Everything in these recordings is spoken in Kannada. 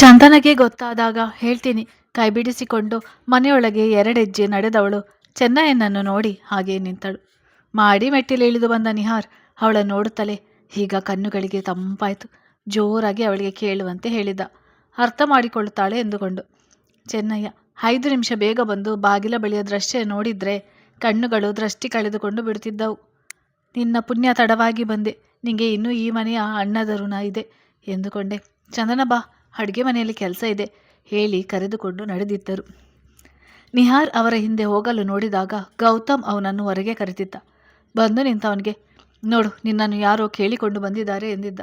ಚಂದನಗೆ ಗೊತ್ತಾದಾಗ ಹೇಳ್ತೀನಿ. ಕೈಬಿಡಿಸಿಕೊಂಡು ಮನೆಯೊಳಗೆ ಎರಡೆಜ್ಜೆ ನಡೆದವಳು. ಚೆನ್ನಯ್ಯನನ್ನು ನೋಡಿ ಹಾಗೆ ನಿಂತಳು. ಮಾಡಿ ಮೆಟ್ಟಿಲಿಳಿದು ಬಂದ ನಿಹಾರ್ ಅವಳನ್ನು ನೋಡುತ್ತಲೇ. ಈಗ ಕಣ್ಣುಗಳಿಗೆ ತಂಪಾಯಿತು. ಜೋರಾಗಿ ಅವಳಿಗೆ ಕೇಳುವಂತೆ ಹೇಳಿದ. ಅರ್ಥ ಮಾಡಿಕೊಳ್ಳುತ್ತಾಳೆ ಎಂದುಕೊಂಡು. ಚೆನ್ನಯ್ಯ, ಐದು ನಿಮಿಷ ಬೇಗ ಬಂದು ಬಾಗಿಲ ಬಳಿಯ ದೃಶ್ಯ ನೋಡಿದ್ರೆ ಕಣ್ಣುಗಳು ದೃಷ್ಟಿ ಕಳೆದುಕೊಂಡು ಬಿಡುತ್ತಿದ್ದವು. ನಿನ್ನ ಪುಣ್ಯ ತಡವಾಗಿ ಬಂದೆ. ನಿಂಗೆ ಇನ್ನೂ ಈ ಮನೆಯ ಅಣ್ಣದ ಋಣ ಇದೆ ಎಂದುಕೊಂಡೆ. ಚಂದನ ಬಾ ಅಡುಗೆ ಮನೆಯಲ್ಲಿ ಕೆಲಸ ಇದೆ ಹೇಳಿ ಕರೆದುಕೊಂಡು ನಡೆದಿದ್ದರು. ನಿಹಾರ್ ಅವರ ಹಿಂದೆ ಹೋಗಲು ನೋಡಿದಾಗ ಗೌತಮ್ ಅವನನ್ನು ಹೊರಗೆ ಕರೆದಿದ್ದ. ಬಂದು ನಿಂತವನಿಗೆ ನೋಡು, ನಿನ್ನನ್ನು ಯಾರೋ ಕೇಳಿಕೊಂಡು ಬಂದಿದ್ದಾರೆ ಎಂದಿದ್ದ.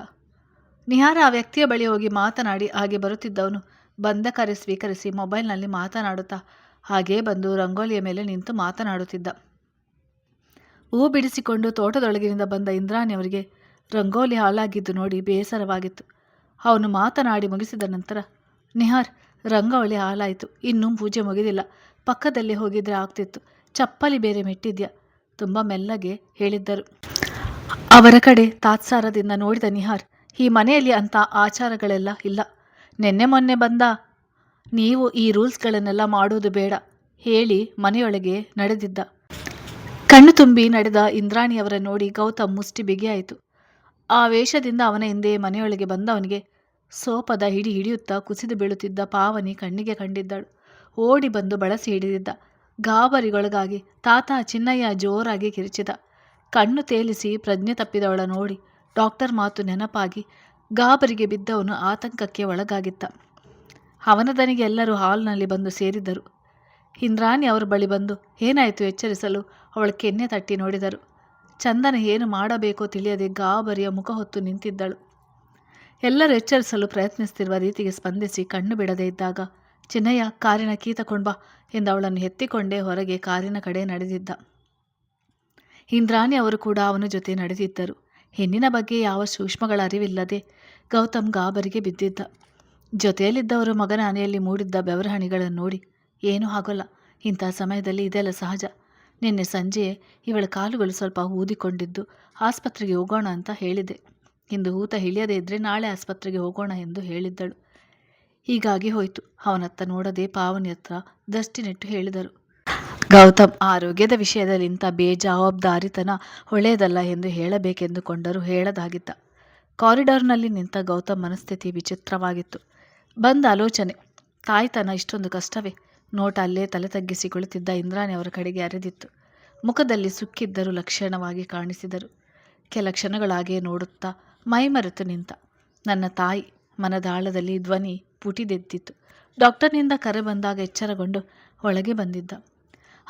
ನಿಹಾರ್ ಆ ವ್ಯಕ್ತಿಯ ಬಳಿ ಹೋಗಿ ಮಾತನಾಡಿ ಹಾಗೆ ಬರುತ್ತಿದ್ದವನು ಬಂದ ಕರೆ ಸ್ವೀಕರಿಸಿ ಮೊಬೈಲ್ನಲ್ಲಿ ಮಾತನಾಡುತ್ತಾ ಹಾಗೇ ಬಂದು ರಂಗೋಲಿಯ ಮೇಲೆ ನಿಂತು ಮಾತನಾಡುತ್ತಿದ್ದ. ಹೂ ಬಿಡಿಸಿಕೊಂಡು ತೋಟದೊಳಗಿನಿಂದ ಬಂದ ಇಂದ್ರಾಣಿಯವರಿಗೆ ರಂಗೋಲಿ ಹಾಳಾಗಿದ್ದು ನೋಡಿ ಬೇಸರವಾಗಿತ್ತು. ಅವನು ಮಾತನಾಡಿ ಮುಗಿಸಿದ ನಂತರ, ನಿಹಾರ್, ರಂಗವಳಿ ಹಾಲಾಯಿತು ಇನ್ನೂ ಪೂಜೆ ಮುಗಿದಿಲ್ಲ. ಪಕ್ಕದಲ್ಲಿ ಹೋಗಿದ್ರೆ ಆಗ್ತಿತ್ತು. ಚಪ್ಪಲಿ ಬೇರೆ ಮೆಟ್ಟಿದ್ಯಾ? ತುಂಬ ಮೆಲ್ಲಗೆ ಹೇಳಿದ್ದರು. ಅವರ ಕಡೆ ತಾತ್ಸಾರದಿಂದ ನೋಡಿದ ನಿಹಾರ್, ಈ ಮನೆಯಲ್ಲಿ ಅಂಥ ಆಚಾರಗಳೆಲ್ಲ ಇಲ್ಲ. ನಿನ್ನೆ ಮೊನ್ನೆ ಬಂದ. ನೀವು ಈ ರೂಲ್ಸ್ಗಳನ್ನೆಲ್ಲ ಮಾಡೋದು ಬೇಡ, ಹೇಳಿ ಮನೆಯೊಳಗೆ ನಡೆದಿದ್ದ. ಕಣ್ಣು ತುಂಬಿ ನಡೆದ ಇಂದ್ರಾಣಿಯವರ ನೋಡಿ ಗೌತಮ್ ಮುಷ್ಟಿ ಬಿಗಿಯಾಯಿತು. ಆ ವೇಷದಿಂದ ಅವನ ಹಿಂದೆ ಮನೆಯೊಳಗೆ ಬಂದವನಿಗೆ ಸೋಪದ ಹಿಡಿ ಹಿಡಿಯುತ್ತಾ ಕುಸಿದು ಬೀಳುತ್ತಿದ್ದ ಪಾವನಿ ಕಣ್ಣಿಗೆ ಕಂಡಿದ್ದಳು. ಓಡಿ ಬಂದು ಬಳಸಿ ಹಿಡಿದಿದ್ದ. ಗಾಬರಿಗೊಳಗಾಗಿ ತಾತ ಚಿನ್ನಯ್ಯ ಜೋರಾಗಿ ಕಿರಿಚಿದ. ಕಣ್ಣು ತೇಲಿಸಿ ಪ್ರಜ್ಞೆ ತಪ್ಪಿದವಳ ನೋಡಿ ಡಾಕ್ಟರ್ ಮಾತು ನೆನಪಾಗಿ ಗಾಬರಿಗೆ ಬಿದ್ದವನು ಆತಂಕಕ್ಕೆ ಒಳಗಾಗಿತ್ತ ಅವನದನಿಗೆ ಎಲ್ಲರೂ ಹಾಲ್ನಲ್ಲಿ ಬಂದು ಸೇರಿದ್ದರು. ಇಂದ್ರಾಣಿ ಅವರ ಬಳಿ ಬಂದು ಏನಾಯಿತು ಎಚ್ಚರಿಸಲು ಅವಳು ಕೆನ್ನೆ ತಟ್ಟಿ ನೋಡಿದರು. ಚಂದನ ಏನು ಮಾಡಬೇಕೋ ತಿಳಿಯದೆ ಗಾಬರಿಯ ಮುಖ ಹೊತ್ತು ನಿಂತಿದ್ದಳು. ಎಲ್ಲರೂ ಎಚ್ಚರಿಸಲು ಪ್ರಯತ್ನಿಸುತ್ತಿರುವ ರೀತಿಗೆ ಸ್ಪಂದಿಸಿ ಕಣ್ಣು ಬಿಡದೇ ಇದ್ದಾಗ, ಚಿನ್ನಯ್ಯ, ಕಾರಿನ ಕೀ ಬಾ ಎಂದು ಅವಳನ್ನು ಎತ್ತಿಕೊಂಡೇ ಹೊರಗೆ ಕಾರಿನ ಕಡೆ ನಡೆದಿದ್ದ. ಇಂದ್ರಾಣಿ ಅವರು ಕೂಡ ಅವನ ಜೊತೆ ನಡೆದಿದ್ದರು. ಹೆಣ್ಣಿನ ಬಗ್ಗೆ ಯಾವ ಸೂಕ್ಷ್ಮಗಳ ಅರಿವಿಲ್ಲದೆ ಗೌತಮ್ ಗಾಬರಿಗೆ ಬಿದ್ದಿದ್ದ. ಜೊತೆಯಲ್ಲಿದ್ದವರು ಮಗನ ಮನೆಯಲ್ಲಿ ಮೂಡಿದ್ದ ಬೆವರಹಣಿಗಳನ್ನು ನೋಡಿ, ಏನೂ ಆಗೋಲ್ಲ, ಇಂಥ ಸಮಯದಲ್ಲಿ ಇದೆಲ್ಲ ಸಹಜ. ನಿನ್ನೆ ಸಂಜೆ ಇವಳ ಕಾಲುಗಳು ಸ್ವಲ್ಪ ಊದಿಕೊಂಡಿದ್ದು, ಆಸ್ಪತ್ರೆಗೆ ಹೋಗೋಣ ಅಂತ ಹೇಳಿದೆ. ಇಂದು ಊತ ಇಳಿಯದೇ ಇದ್ದರೆ ನಾಳೆ ಆಸ್ಪತ್ರೆಗೆ ಹೋಗೋಣ ಎಂದು ಹೇಳಿದ್ದಳು. ಹೀಗಾಗಿ ಹೋಯಿತು. ಅವನತ್ತ ನೋಡದೆ ಪಾವನಿ ಹತ್ರ ದೃಷ್ಟಿನೆಟ್ಟು ಹೇಳಿದರು. ಗೌತಮ್, ಆರೋಗ್ಯದ ವಿಷಯದಲ್ಲಿ ಇಂಥ ಬೇಜವಾಬ್ದಾರಿತನ ಒಳ್ಳೆಯದಲ್ಲ ಎಂದು ಹೇಳಬೇಕೆಂದುಕೊಂಡರೂ ಹೇಳದಾಗಿದ್ದ. ಕಾರಿಡಾರ್ನಲ್ಲಿ ನಿಂತ ಗೌತಮ್ ಮನಸ್ಥಿತಿ ವಿಚಿತ್ರವಾಗಿತ್ತು. ಬಂದ ಆಲೋಚನೆ, ತಾಯ್ತನ ಇಷ್ಟೊಂದು ಕಷ್ಟವೇ. ನೋಟ ಅಲ್ಲೇ ತಲೆ ತಗ್ಗಿಸಿ ಕುಳಿತಿದ್ದ ಇಂದ್ರಾಣಿ ಅವರ ಕಡೆಗೆ ಅರೆದಿತ್ತು. ಮುಖದಲ್ಲಿ ಸುಕ್ಕಿದ್ದರೂ ಲಕ್ಷಣವಾಗಿ ಕಾಣಿಸಿದರು. ಕೆಲ ಕ್ಷಣಗಳಾಗೆ ನೋಡುತ್ತಾ ಮೈಮರೆತು ನಿಂತ. ನನ್ನ ತಾಯಿ ಮನದಾಳದಲ್ಲಿ ಧ್ವನಿ ಪುಟಿದೆದ್ದಿತ್ತು ಡಾಕ್ಟರ್ನಿಂದ ಕರೆ ಬಂದಾಗ ಎಚ್ಚರಗೊಂಡು ಒಳಗೆ ಬಂದಿದ್ದ.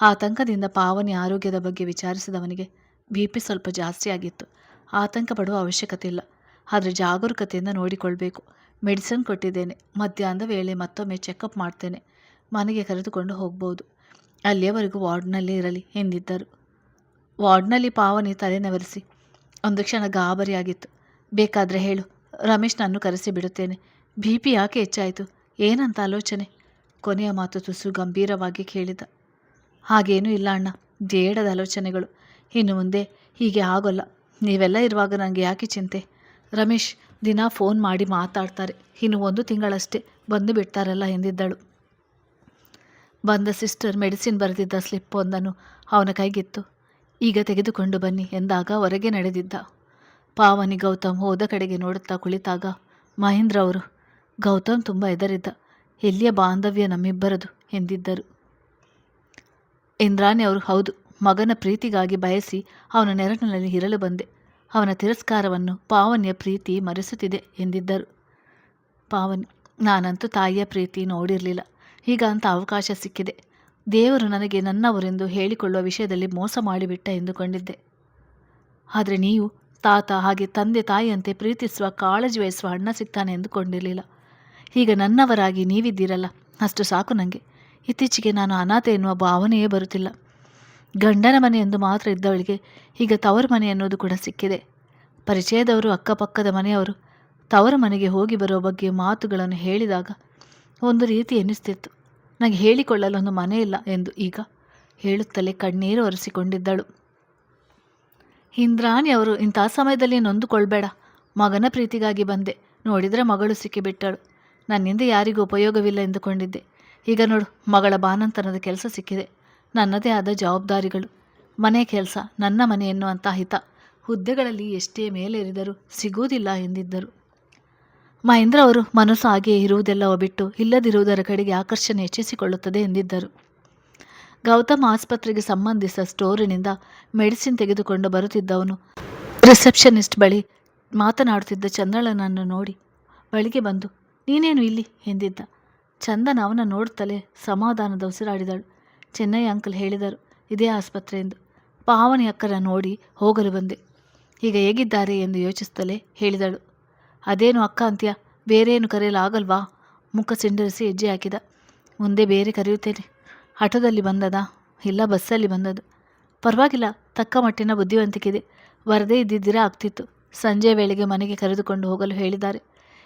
ಆತಂಕದಿಂದ ಪಾವನಿ ಆರೋಗ್ಯದ ಬಗ್ಗೆ ವಿಚಾರಿಸಿದವನಿಗೆ ಬಿ ಪಿ ಸ್ವಲ್ಪ ಜಾಸ್ತಿ ಆಗಿತ್ತು. ಆತಂಕ ಪಡುವ ಅವಶ್ಯಕತೆ ಇಲ್ಲ. ಆದರೆ ಜಾಗರೂಕತೆಯಿಂದ ನೋಡಿಕೊಳ್ಬೇಕು. ಮೆಡಿಸಿನ್ ಕೊಟ್ಟಿದ್ದೇನೆ. ಮಧ್ಯಾಹ್ನದ ವೇಳೆ ಮತ್ತೊಮ್ಮೆ ಚೆಕಪ್ ಮಾಡ್ತೇನೆ. ಮನೆಗೆ ಕರೆದುಕೊಂಡು ಹೋಗ್ಬೋದು. ಅಲ್ಲಿಯವರೆಗೂ ವಾರ್ಡ್ನಲ್ಲೇ ಇರಲಿ ಎಂದಿದ್ದರು. ವಾರ್ಡ್ನಲ್ಲಿ ಪಾವನಿ ತಲೆನವರಿಸಿ. ಒಂದು ಕ್ಷಣ ಗಾಬರಿಯಾಗಿತ್ತು. ಬೇಕಾದರೆ ಹೇಳು. ರಮೇಶ್ ನಾನು ಕರೆಸಿ ಬಿಡುತ್ತೇನೆ. ಬಿ ಪಿ ಯಾಕೆ ಹೆಚ್ಚಾಯಿತು? ಏನಂತ ಆಲೋಚನೆ? ಕೊನೆಯ ಮಾತು ತುಸು ಗಂಭೀರವಾಗಿ ಕೇಳಿದ. ಹಾಗೇನೂ ಇಲ್ಲ ಅಣ್ಣ. ಬೇಡದ ಆಲೋಚನೆಗಳು. ಇನ್ನು ಮುಂದೆ ಹೀಗೆ ಆಗೋಲ್ಲ. ನೀವೆಲ್ಲ ಇರುವಾಗ ನನಗೆ ಯಾಕೆ ಚಿಂತೆ? ರಮೇಶ್, ದಿನ ಫೋನ್ ಮಾಡಿ ಮಾತಾಡ್ತಾರೆ. ಇನ್ನು ಒಂದು ತಿಂಗಳಷ್ಟೇ. ಬಂದು ಬಿಡ್ತಾರಲ್ಲ ಎಂದಿದ್ದಳು. ಬಂದ ಸಿಸ್ಟರ್ ಮೆಡಿಸಿನ್ ಬರೆದಿದ್ದ ಸ್ಲಿಪ್ ಒಂದನ್ನು ಅವನ ಕೈಗಿತ್ತು. ಈಗ ತೆಗೆದುಕೊಂಡು ಬನ್ನಿ ಎಂದಾಗ ಹೊರಗೆ ನಡೆದಿದ್ದ. ಪಾವನಿ ಗೌತಮ್ ಹೋದ ಕಡೆಗೆ ನೋಡುತ್ತಾ ಕುಳಿತಾಗ, ಮಹೇಂದ್ರ ಅವರು, ಗೌತಮ್ ತುಂಬ ಎದರಿದ್ದ ಎಲ್ಲಿಯ ಬಾಂಧವ್ಯ ನಮ್ಮಿಬ್ಬರದು? ಎಂದಿದ್ದರು. ಇಂದ್ರಾಣಿ ಅವರು ಹೌದು. ಮಗನ ಪ್ರೀತಿಗಾಗಿ ಬಯಸಿ ಅವನ ನೆರಳಿನಲ್ಲಿ ಇರಲು ಬಂದೆ. ಅವನ ತಿರಸ್ಕಾರವನ್ನು ಪಾವನಿಯ ಪ್ರೀತಿ ಮರೆಸುತ್ತಿದೆ ಎಂದಿದ್ದರು. ಪಾವನಿ, ನಾನಂತೂ ತಾಯಿಯ ಪ್ರೀತಿ ನೋಡಿರಲಿಲ್ಲ. ಈಗ ಅಂತ ಅವಕಾಶ ಸಿಕ್ಕಿದೆ. ದೇವರು ನನಗೆ ನನ್ನವರೆಂದು ಹೇಳಿಕೊಳ್ಳುವ ವಿಷಯದಲ್ಲಿ ಮೋಸ ಮಾಡಿಬಿಟ್ಟ ಎಂದುಕೊಂಡಿದ್ದೆ. ಆದರೆ ನೀವು ತಾತ ಹಾಗೆ ತಂದೆ ತಾಯಿಯಂತೆ ಪ್ರೀತಿಸುವ ಕಾಳಜಿ ವಹಿಸುವ ಅಣ್ಣ ಸಿಗ್ತಾನೆ ಎಂದುಕೊಂಡಿರಲಿಲ್ಲ. ಈಗ ನನ್ನವರಾಗಿ ನೀವಿದ್ದೀರಲ್ಲ, ಅಷ್ಟು ಸಾಕು ನನಗೆ ಇತ್ತೀಚೆಗೆ ನಾನು ಅನಾಥ ಎನ್ನುವ ಭಾವನೆಯೇ ಬರುತ್ತಿಲ್ಲ. ಗಂಡನ ಮನೆ ಎಂದು ಮಾತ್ರ ಇದ್ದವಳಿಗೆ ಈಗ ತವರು ಮನೆ ಅನ್ನೋದು ಕೂಡ ಸಿಕ್ಕಿದೆ. ಪರಿಚಯದವರು ಅಕ್ಕಪಕ್ಕದ ಮನೆಯವರು ತವರ ಮನೆಗೆ ಹೋಗಿ ಬರುವ ಬಗ್ಗೆ ಮಾತುಗಳನ್ನು ಹೇಳಿದಾಗ ಒಂದು ರೀತಿ ಎನ್ನಿಸ್ತಿತ್ತು ನನಗೆ ಹೇಳಿಕೊಳ್ಳಲು ಒಂದು ಮನೆ ಇಲ್ಲ ಎಂದು ಈಗ ಹೇಳುತ್ತಲೇ ಕಣ್ಣೀರು ಒರೆಸಿಕೊಂಡಿದ್ದಳು. ಇಂದ್ರಾಣಿ ಅವರು ಇಂಥ ಸಮಯದಲ್ಲಿ ನೊಂದುಕೊಳ್ಬೇಡ. ಮಗನ ಪ್ರೀತಿಗಾಗಿ ಬಂದೆ. ನೋಡಿದರೆ ಮಗಳು ಸಿಕ್ಕಿಬಿಟ್ಟಳು ನನ್ನಿಂದ ಯಾರಿಗೂ ಉಪಯೋಗವಿಲ್ಲ ಎಂದುಕೊಂಡಿದ್ದೆ. ಈಗ ನೋಡು, ಮಗಳ ಬಾನಂತನದ ಕೆಲಸ ಸಿಕ್ಕಿದೆ. ನನ್ನದೇ ಆದ ಜವಾಬ್ದಾರಿಗಳು. ಮನೆ ಕೆಲಸ, ನನ್ನ ಮನೆ ಎನ್ನುವಂಥ ಹಿತ. ಹುದ್ದೆಗಳಲ್ಲಿ ಎಷ್ಟೇ ಮೇಲೇರಿದರೂ ಸಿಗುವುದಿಲ್ಲ ಎಂದಿದ್ದರು. ಮಹೇಂದ್ರ ಅವರು ಮನಸ್ಸು ಹಾಗೆಯೇ ಇರುವುದೆಲ್ಲವೋ ಬಿಟ್ಟು ಇಲ್ಲದಿರುವುದರ ಕಡೆಗೆ ಆಕರ್ಷಣೆ ಹೆಚ್ಚಿಸಿಕೊಳ್ಳುತ್ತದೆ ಎಂದಿದ್ದರು. ಗೌತಮ್ ಆಸ್ಪತ್ರೆಗೆ ಸಂಬಂಧಿಸಿದ ಸ್ಟೋರಿನಿಂದ ಮೆಡಿಸಿನ್ ತೆಗೆದುಕೊಂಡು ಬರುತ್ತಿದ್ದವನು ರಿಸೆಪ್ಷನಿಸ್ಟ್ ಬಳಿ ಮಾತನಾಡುತ್ತಿದ್ದ ಚಂದ್ರಳನನ್ನು ನೋಡಿ ಬಳಿಗೆ ಬಂದು, ನೀನೇನು ಇಲ್ಲಿ? ಎಂದಿದ್ದ. ಚಂದನ ಅವನ ನೋಡುತ್ತಲೇ ಸಮಾಧಾನದ ಉಸಿರಾಡಿದಳು. ಚೆನ್ನೈ ಅಂಕಲ್ ಹೇಳಿದರು, ಇದೇ ಆಸ್ಪತ್ರೆ ಎಂದು. ಪಾವನಿ ಅಕ್ಕನ ನೋಡಿ ಹೋಗಲು ಬಂದೆ. ಈಗ ಹೇಗಿದ್ದಾರೆ ಎಂದು ಯೋಚಿಸುತ್ತಲೇ ಹೇಳಿದಳು. ಅದೇನು ಅಕ್ಕ ಅಂತ್ಯ? ಬೇರೇನು ಕರೆಯಲಾಗಲ್ವಾ? ಮುಖ ಸಿಂಡರಿಸಿ ಹೆಜ್ಜೆ ಹಾಕಿದ. ಮುಂದೆ ಬೇರೆ ಕರೆಯುತ್ತೇನೆ. ಆಟೋದಲ್ಲಿ ಬಂದದ? ಇಲ್ಲ, ಬಸ್ಸಲ್ಲಿ ಬಂದದ್ದು. ಪರವಾಗಿಲ್ಲ, ತಕ್ಕ ಮಟ್ಟಿನ ಬುದ್ಧಿವಂತಿಕೆ ಇದೆ ಬರದೇ ಇದ್ದಿದ್ದಿರ ಆಗ್ತಿತ್ತು. ಸಂಜೆ ವೇಳೆಗೆ ಮನೆಗೆ ಕರೆದುಕೊಂಡು ಹೋಗಲು ಹೇಳಿದ್ದಾರೆ.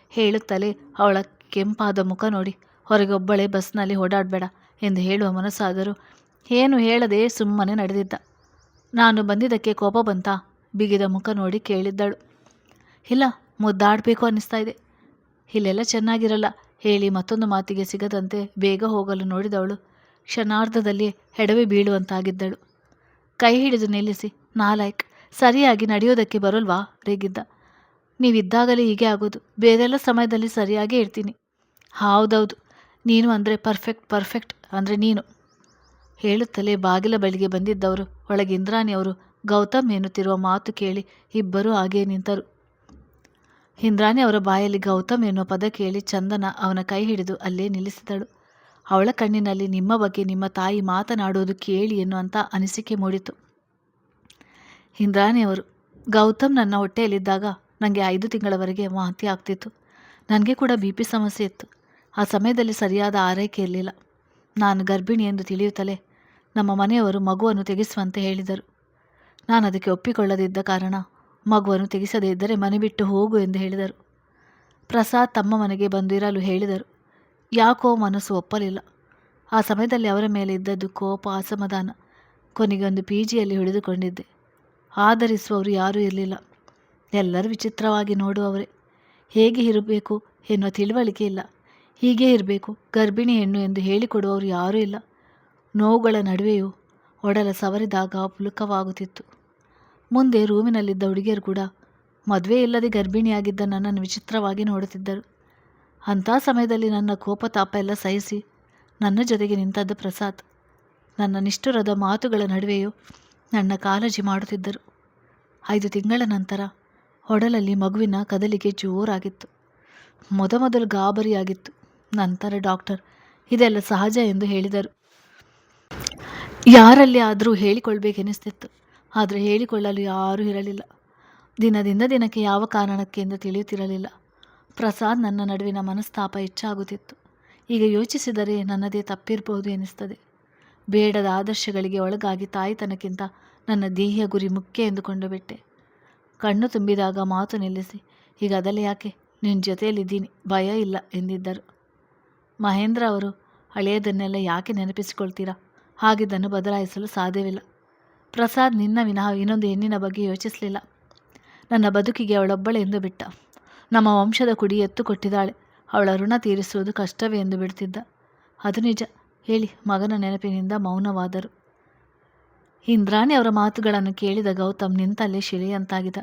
ಹೇಳುತ್ತಲೇ ಅವಳ ಕೆಂಪಾದ ಮುಖ ನೋಡಿ ಹೊರಗೆ ಒಬ್ಬಳೇ ಬಸ್ನಲ್ಲಿ ಓಡಾಡಬೇಡ ಎಂದು ಹೇಳುವ ಮನಸ್ಸಾದರೂ ಏನು ಹೇಳದೆ ಸುಮ್ಮನೆ ನಡೆದಿದ್ದ. ನಾನು ಬಂದಿದ್ದಕ್ಕೆ ಕೋಪ ಬಂತಾ? ಬಿಗಿದ ಮುಖ ನೋಡಿ ಕೇಳಿದ್ದಳು. ಇಲ್ಲ, ಮುದ್ದಾಡಬೇಕು ಅನ್ನಿಸ್ತಾ ಇದೆ. ಇಲ್ಲೆಲ್ಲ ಚೆನ್ನಾಗಿರಲ್ಲ, ಹೇಳಿ ಮತ್ತೊಂದು ಮಾತಿಗೆ ಸಿಗದಂತೆ ಬೇಗ ಹೋಗಲು ನೋಡಿದವಳು ಕ್ಷಣಾರ್ಧದಲ್ಲಿ ಹೆಡವೆ ಬೀಳುವಂತಾಗಿದ್ದಳು. ಕೈ ಹಿಡಿದು ನಿಲ್ಲಿಸಿ ನಾಲಾಯ್ಕ್ ಸರಿಯಾಗಿ ನಡೆಯೋದಕ್ಕೆ ಬರೋಲ್ವಾ ರೇಗಿದ್ದ. ನೀವಿದ್ದಾಗಲೇ ಹೀಗೆ ಆಗೋದು, ಬೇರೆಲ್ಲ ಸಮಯದಲ್ಲಿ ಸರಿಯಾಗೇ ಇರ್ತೀನಿ. ಹೌದೌದು, ನೀನು ಅಂದರೆ ಪರ್ಫೆಕ್ಟ್ ಪರ್ಫೆಕ್ಟ್ ಅಂದರೆ ನೀನು. ಹೇಳುತ್ತಲೇ ಬಾಗಿಲ ಬಳಿಗೆ ಬಂದಿದ್ದವರು, ಒಳಗೆ ಇಂದ್ರಾಣಿಯವರು ಗೌತಮ್ ಎನ್ನುತ್ತಿರುವ ಮಾತು ಕೇಳಿ ಇಬ್ಬರೂ ಹಾಗೇ ನಿಂತರು. ಇಂದ್ರಾಣಿ ಅವರ ಬಾಯಲ್ಲಿ ಗೌತಮ್ ಎನ್ನುವ ಪದ ಕೇಳಿ ಚಂದನ ಅವನ ಕೈ ಹಿಡಿದು ಅಲ್ಲೇ ನಿಲ್ಲಿಸಿದಳು. ಅವಳ ಕಣ್ಣಿನಲ್ಲಿ ನಿಮ್ಮ ಬಗ್ಗೆ ನಿಮ್ಮ ತಾಯಿ ಮಾತನಾಡೋದು ಕೇಳಿ ಎನ್ನುವಂಥ ಅನಿಸಿಕೆ ಮೂಡಿತು. ಇಂದ್ರಾಣಿಯವರು, ಗೌತಮ್ ನನ್ನ ಹೊಟ್ಟೆಯಲ್ಲಿದ್ದಾಗ ನನಗೆ ಐದು ತಿಂಗಳವರೆಗೆ ವಾಂತಿ ಆಗ್ತಿತ್ತು. ನನಗೆ ಕೂಡ ಬಿ ಪಿ ಸಮಸ್ಯೆ ಇತ್ತು. ಆ ಸಮಯದಲ್ಲಿ ಸರಿಯಾದ ಆರೈಕೆ ಇರಲಿಲ್ಲ. ನಾನು ಗರ್ಭಿಣಿ ಎಂದು ತಿಳಿಯುತ್ತಲೇ ನಮ್ಮ ಮನೆಯವರು ಮಗುವನ್ನು ತೆಗೆಸುವಂತೆ ಹೇಳಿದರು. ನಾನು ಅದಕ್ಕೆ ಒಪ್ಪಿಕೊಳ್ಳದಿದ್ದ ಕಾರಣ ಮಗುವನ್ನು ತೆಗೆಸದೇ ಇದ್ದರೆ ಮನೆ ಬಿಟ್ಟು ಹೋಗು ಎಂದು ಹೇಳಿದರು. ಪ್ರಸಾದ್ ತಮ್ಮ ಮನೆಗೆ ಬಂದಿರಲು ಹೇಳಿದರು. ಯಾಕೋ ಮನಸ್ಸು ಒಪ್ಪಲಿಲ್ಲ. ಆ ಸಮಯದಲ್ಲಿ ಅವರ ಮೇಲೆ ಇದ್ದದ್ದು ಕೋಪ, ಅಸಮಾಧಾನ ಕೊನೆಗೊಂದು ಪಿ ಜಿಯಲ್ಲಿ ಹಿಡಿದುಕೊಂಡಿದ್ದೆ. ಆಧರಿಸುವವರು ಯಾರೂ ಇರಲಿಲ್ಲ. ಎಲ್ಲರೂ ವಿಚಿತ್ರವಾಗಿ ನೋಡುವವರೇ. ಹೇಗೆ ಇರಬೇಕು ಎನ್ನುವ ತಿಳುವಳಿಕೆ ಇಲ್ಲ. ಹೀಗೇ ಇರಬೇಕು, ಗರ್ಭಿಣಿ ಹೆಣ್ಣು ಎಂದು ಹೇಳಿಕೊಡುವವರು ಯಾರೂ ಇಲ್ಲ. ನೋವುಗಳ ನಡುವೆಯೂ ಒಡಲ ಸವರಿದಾಗ ಪುಲುಕವಾಗುತ್ತಿತ್ತು. ಮುಂದೆ ರೂಮಿನಲ್ಲಿದ್ದ ಹುಡುಗಿಯರು ಕೂಡ ಮದುವೆ ಇಲ್ಲದೆ ಗರ್ಭಿಣಿಯಾಗಿದ್ದ ನನ್ನನ್ನು ವಿಚಿತ್ರವಾಗಿ ನೋಡುತ್ತಿದ್ದರು. ಅಂಥ ಸಮಯದಲ್ಲಿ ನನ್ನ ಕೋಪ ತಾಪ ಎಲ್ಲ ಸಹಿಸಿ ನನ್ನ ಜೊತೆಗೆ ನಿಂತದ್ದು ಪ್ರಸಾದ್. ನನ್ನ ನಿಷ್ಠುರದ ಮಾತುಗಳ ನಡುವೆಯೂ ನನ್ನ ಕಾಳಜಿ ಮಾಡುತ್ತಿದ್ದರು. ಐದು ತಿಂಗಳ ನಂತರ ಹೊಡಲಲ್ಲಿ ಮಗುವಿನ ಕದಲಿಗೆ ಜೋರಾಗಿತ್ತು. ಮೊದಮೊದಲು ಗಾಬರಿಯಾಗಿತ್ತು. ನಂತರ ಡಾಕ್ಟರ್, ಇದೆಲ್ಲ ಸಹಜ ಎಂದು ಹೇಳಿದರು. ಯಾರಲ್ಲಿ ಆದರೂ ಹೇಳಿಕೊಳ್ಬೇಕೆನಿಸ್ತಿತ್ತು. ಆದರೆ ಹೇಳಿಕೊಳ್ಳಲು ಯಾರೂ ಇರಲಿಲ್ಲ. ದಿನದಿಂದ ದಿನಕ್ಕೆ ಯಾವ ಕಾರಣಕ್ಕೆ ಎಂದು ತಿಳಿಯುತ್ತಿರಲಿಲ್ಲ. ಪ್ರಸಾದ್ ನನ್ನ ನಡುವಿನ ಮನಸ್ತಾಪ ಹೆಚ್ಚಾಗುತ್ತಿತ್ತು. ಈಗ ಯೋಚಿಸಿದರೆ ನನ್ನದೇ ತಪ್ಪಿರಬಹುದು ಎನಿಸ್ತದೆ. ಬೇಡದ ಆದರ್ಶಗಳಿಗೆ ಒಳಗಾಗಿ ತಾಯಿತನಕ್ಕಿಂತ ನನ್ನ ದೇಹಿಯ ಗುರಿ ಮುಖ್ಯ ಎಂದುಕೊಂಡು ಬಿಟ್ಟೆ. ಕಣ್ಣು ತುಂಬಿದಾಗ ಮಾತು ನಿಲ್ಲಿಸಿ, ಈಗ ಅದಲ್ಲ ಯಾಕೆ? ನಿನ್ನ ಜೊತೆಯಲ್ಲಿದ್ದೀನಿ. ಭಯ ಇಲ್ಲ ಎಂದಿದ್ದರು. ಮಹೇಂದ್ರ ಅವರು, ಹಳೆಯದನ್ನೆಲ್ಲ ಯಾಕೆ ನೆನಪಿಸಿಕೊಳ್ತೀರಾ? ಹಾಗಿದ್ದನ್ನು ಬದಲಾಯಿಸಲು ಸಾಧ್ಯವಿಲ್ಲ. ಪ್ರಸಾದ್ ನಿನ್ನ ವಿನಃ ಇನ್ನೊಂದು ಹೆಣ್ಣಿನ ಬಗ್ಗೆ ಯೋಚಿಸಲಿಲ್ಲ. ನನ್ನ ಬದುಕಿಗೆ ಅವಳೊಬ್ಬಳೆ ಎಂದು ಬಿಟ್ಟ. ನಮ್ಮ ವಂಶದ ಕುಡಿ ಎತ್ತು ಕೊಟ್ಟಿದ್ದಾಳೆ. ಅವಳ ಋಣ ತೀರಿಸುವುದು ಕಷ್ಟವೇ ಎಂದು ಬಿಡ್ತಿದ್ದ. ಅದು ನಿಜ. ಹೇಳಿ, ಮಗನ ನೆನಪಿನಿಂದ ಮೌನವಾದರು. ಇಂದ್ರಾಣಿ ಅವರ ಮಾತುಗಳನ್ನು ಕೇಳಿದ ಗೌತಮ್ ನಿಂತಲ್ಲೇ ಶಿಲೆಯಂತಾಗಿದ್ದ.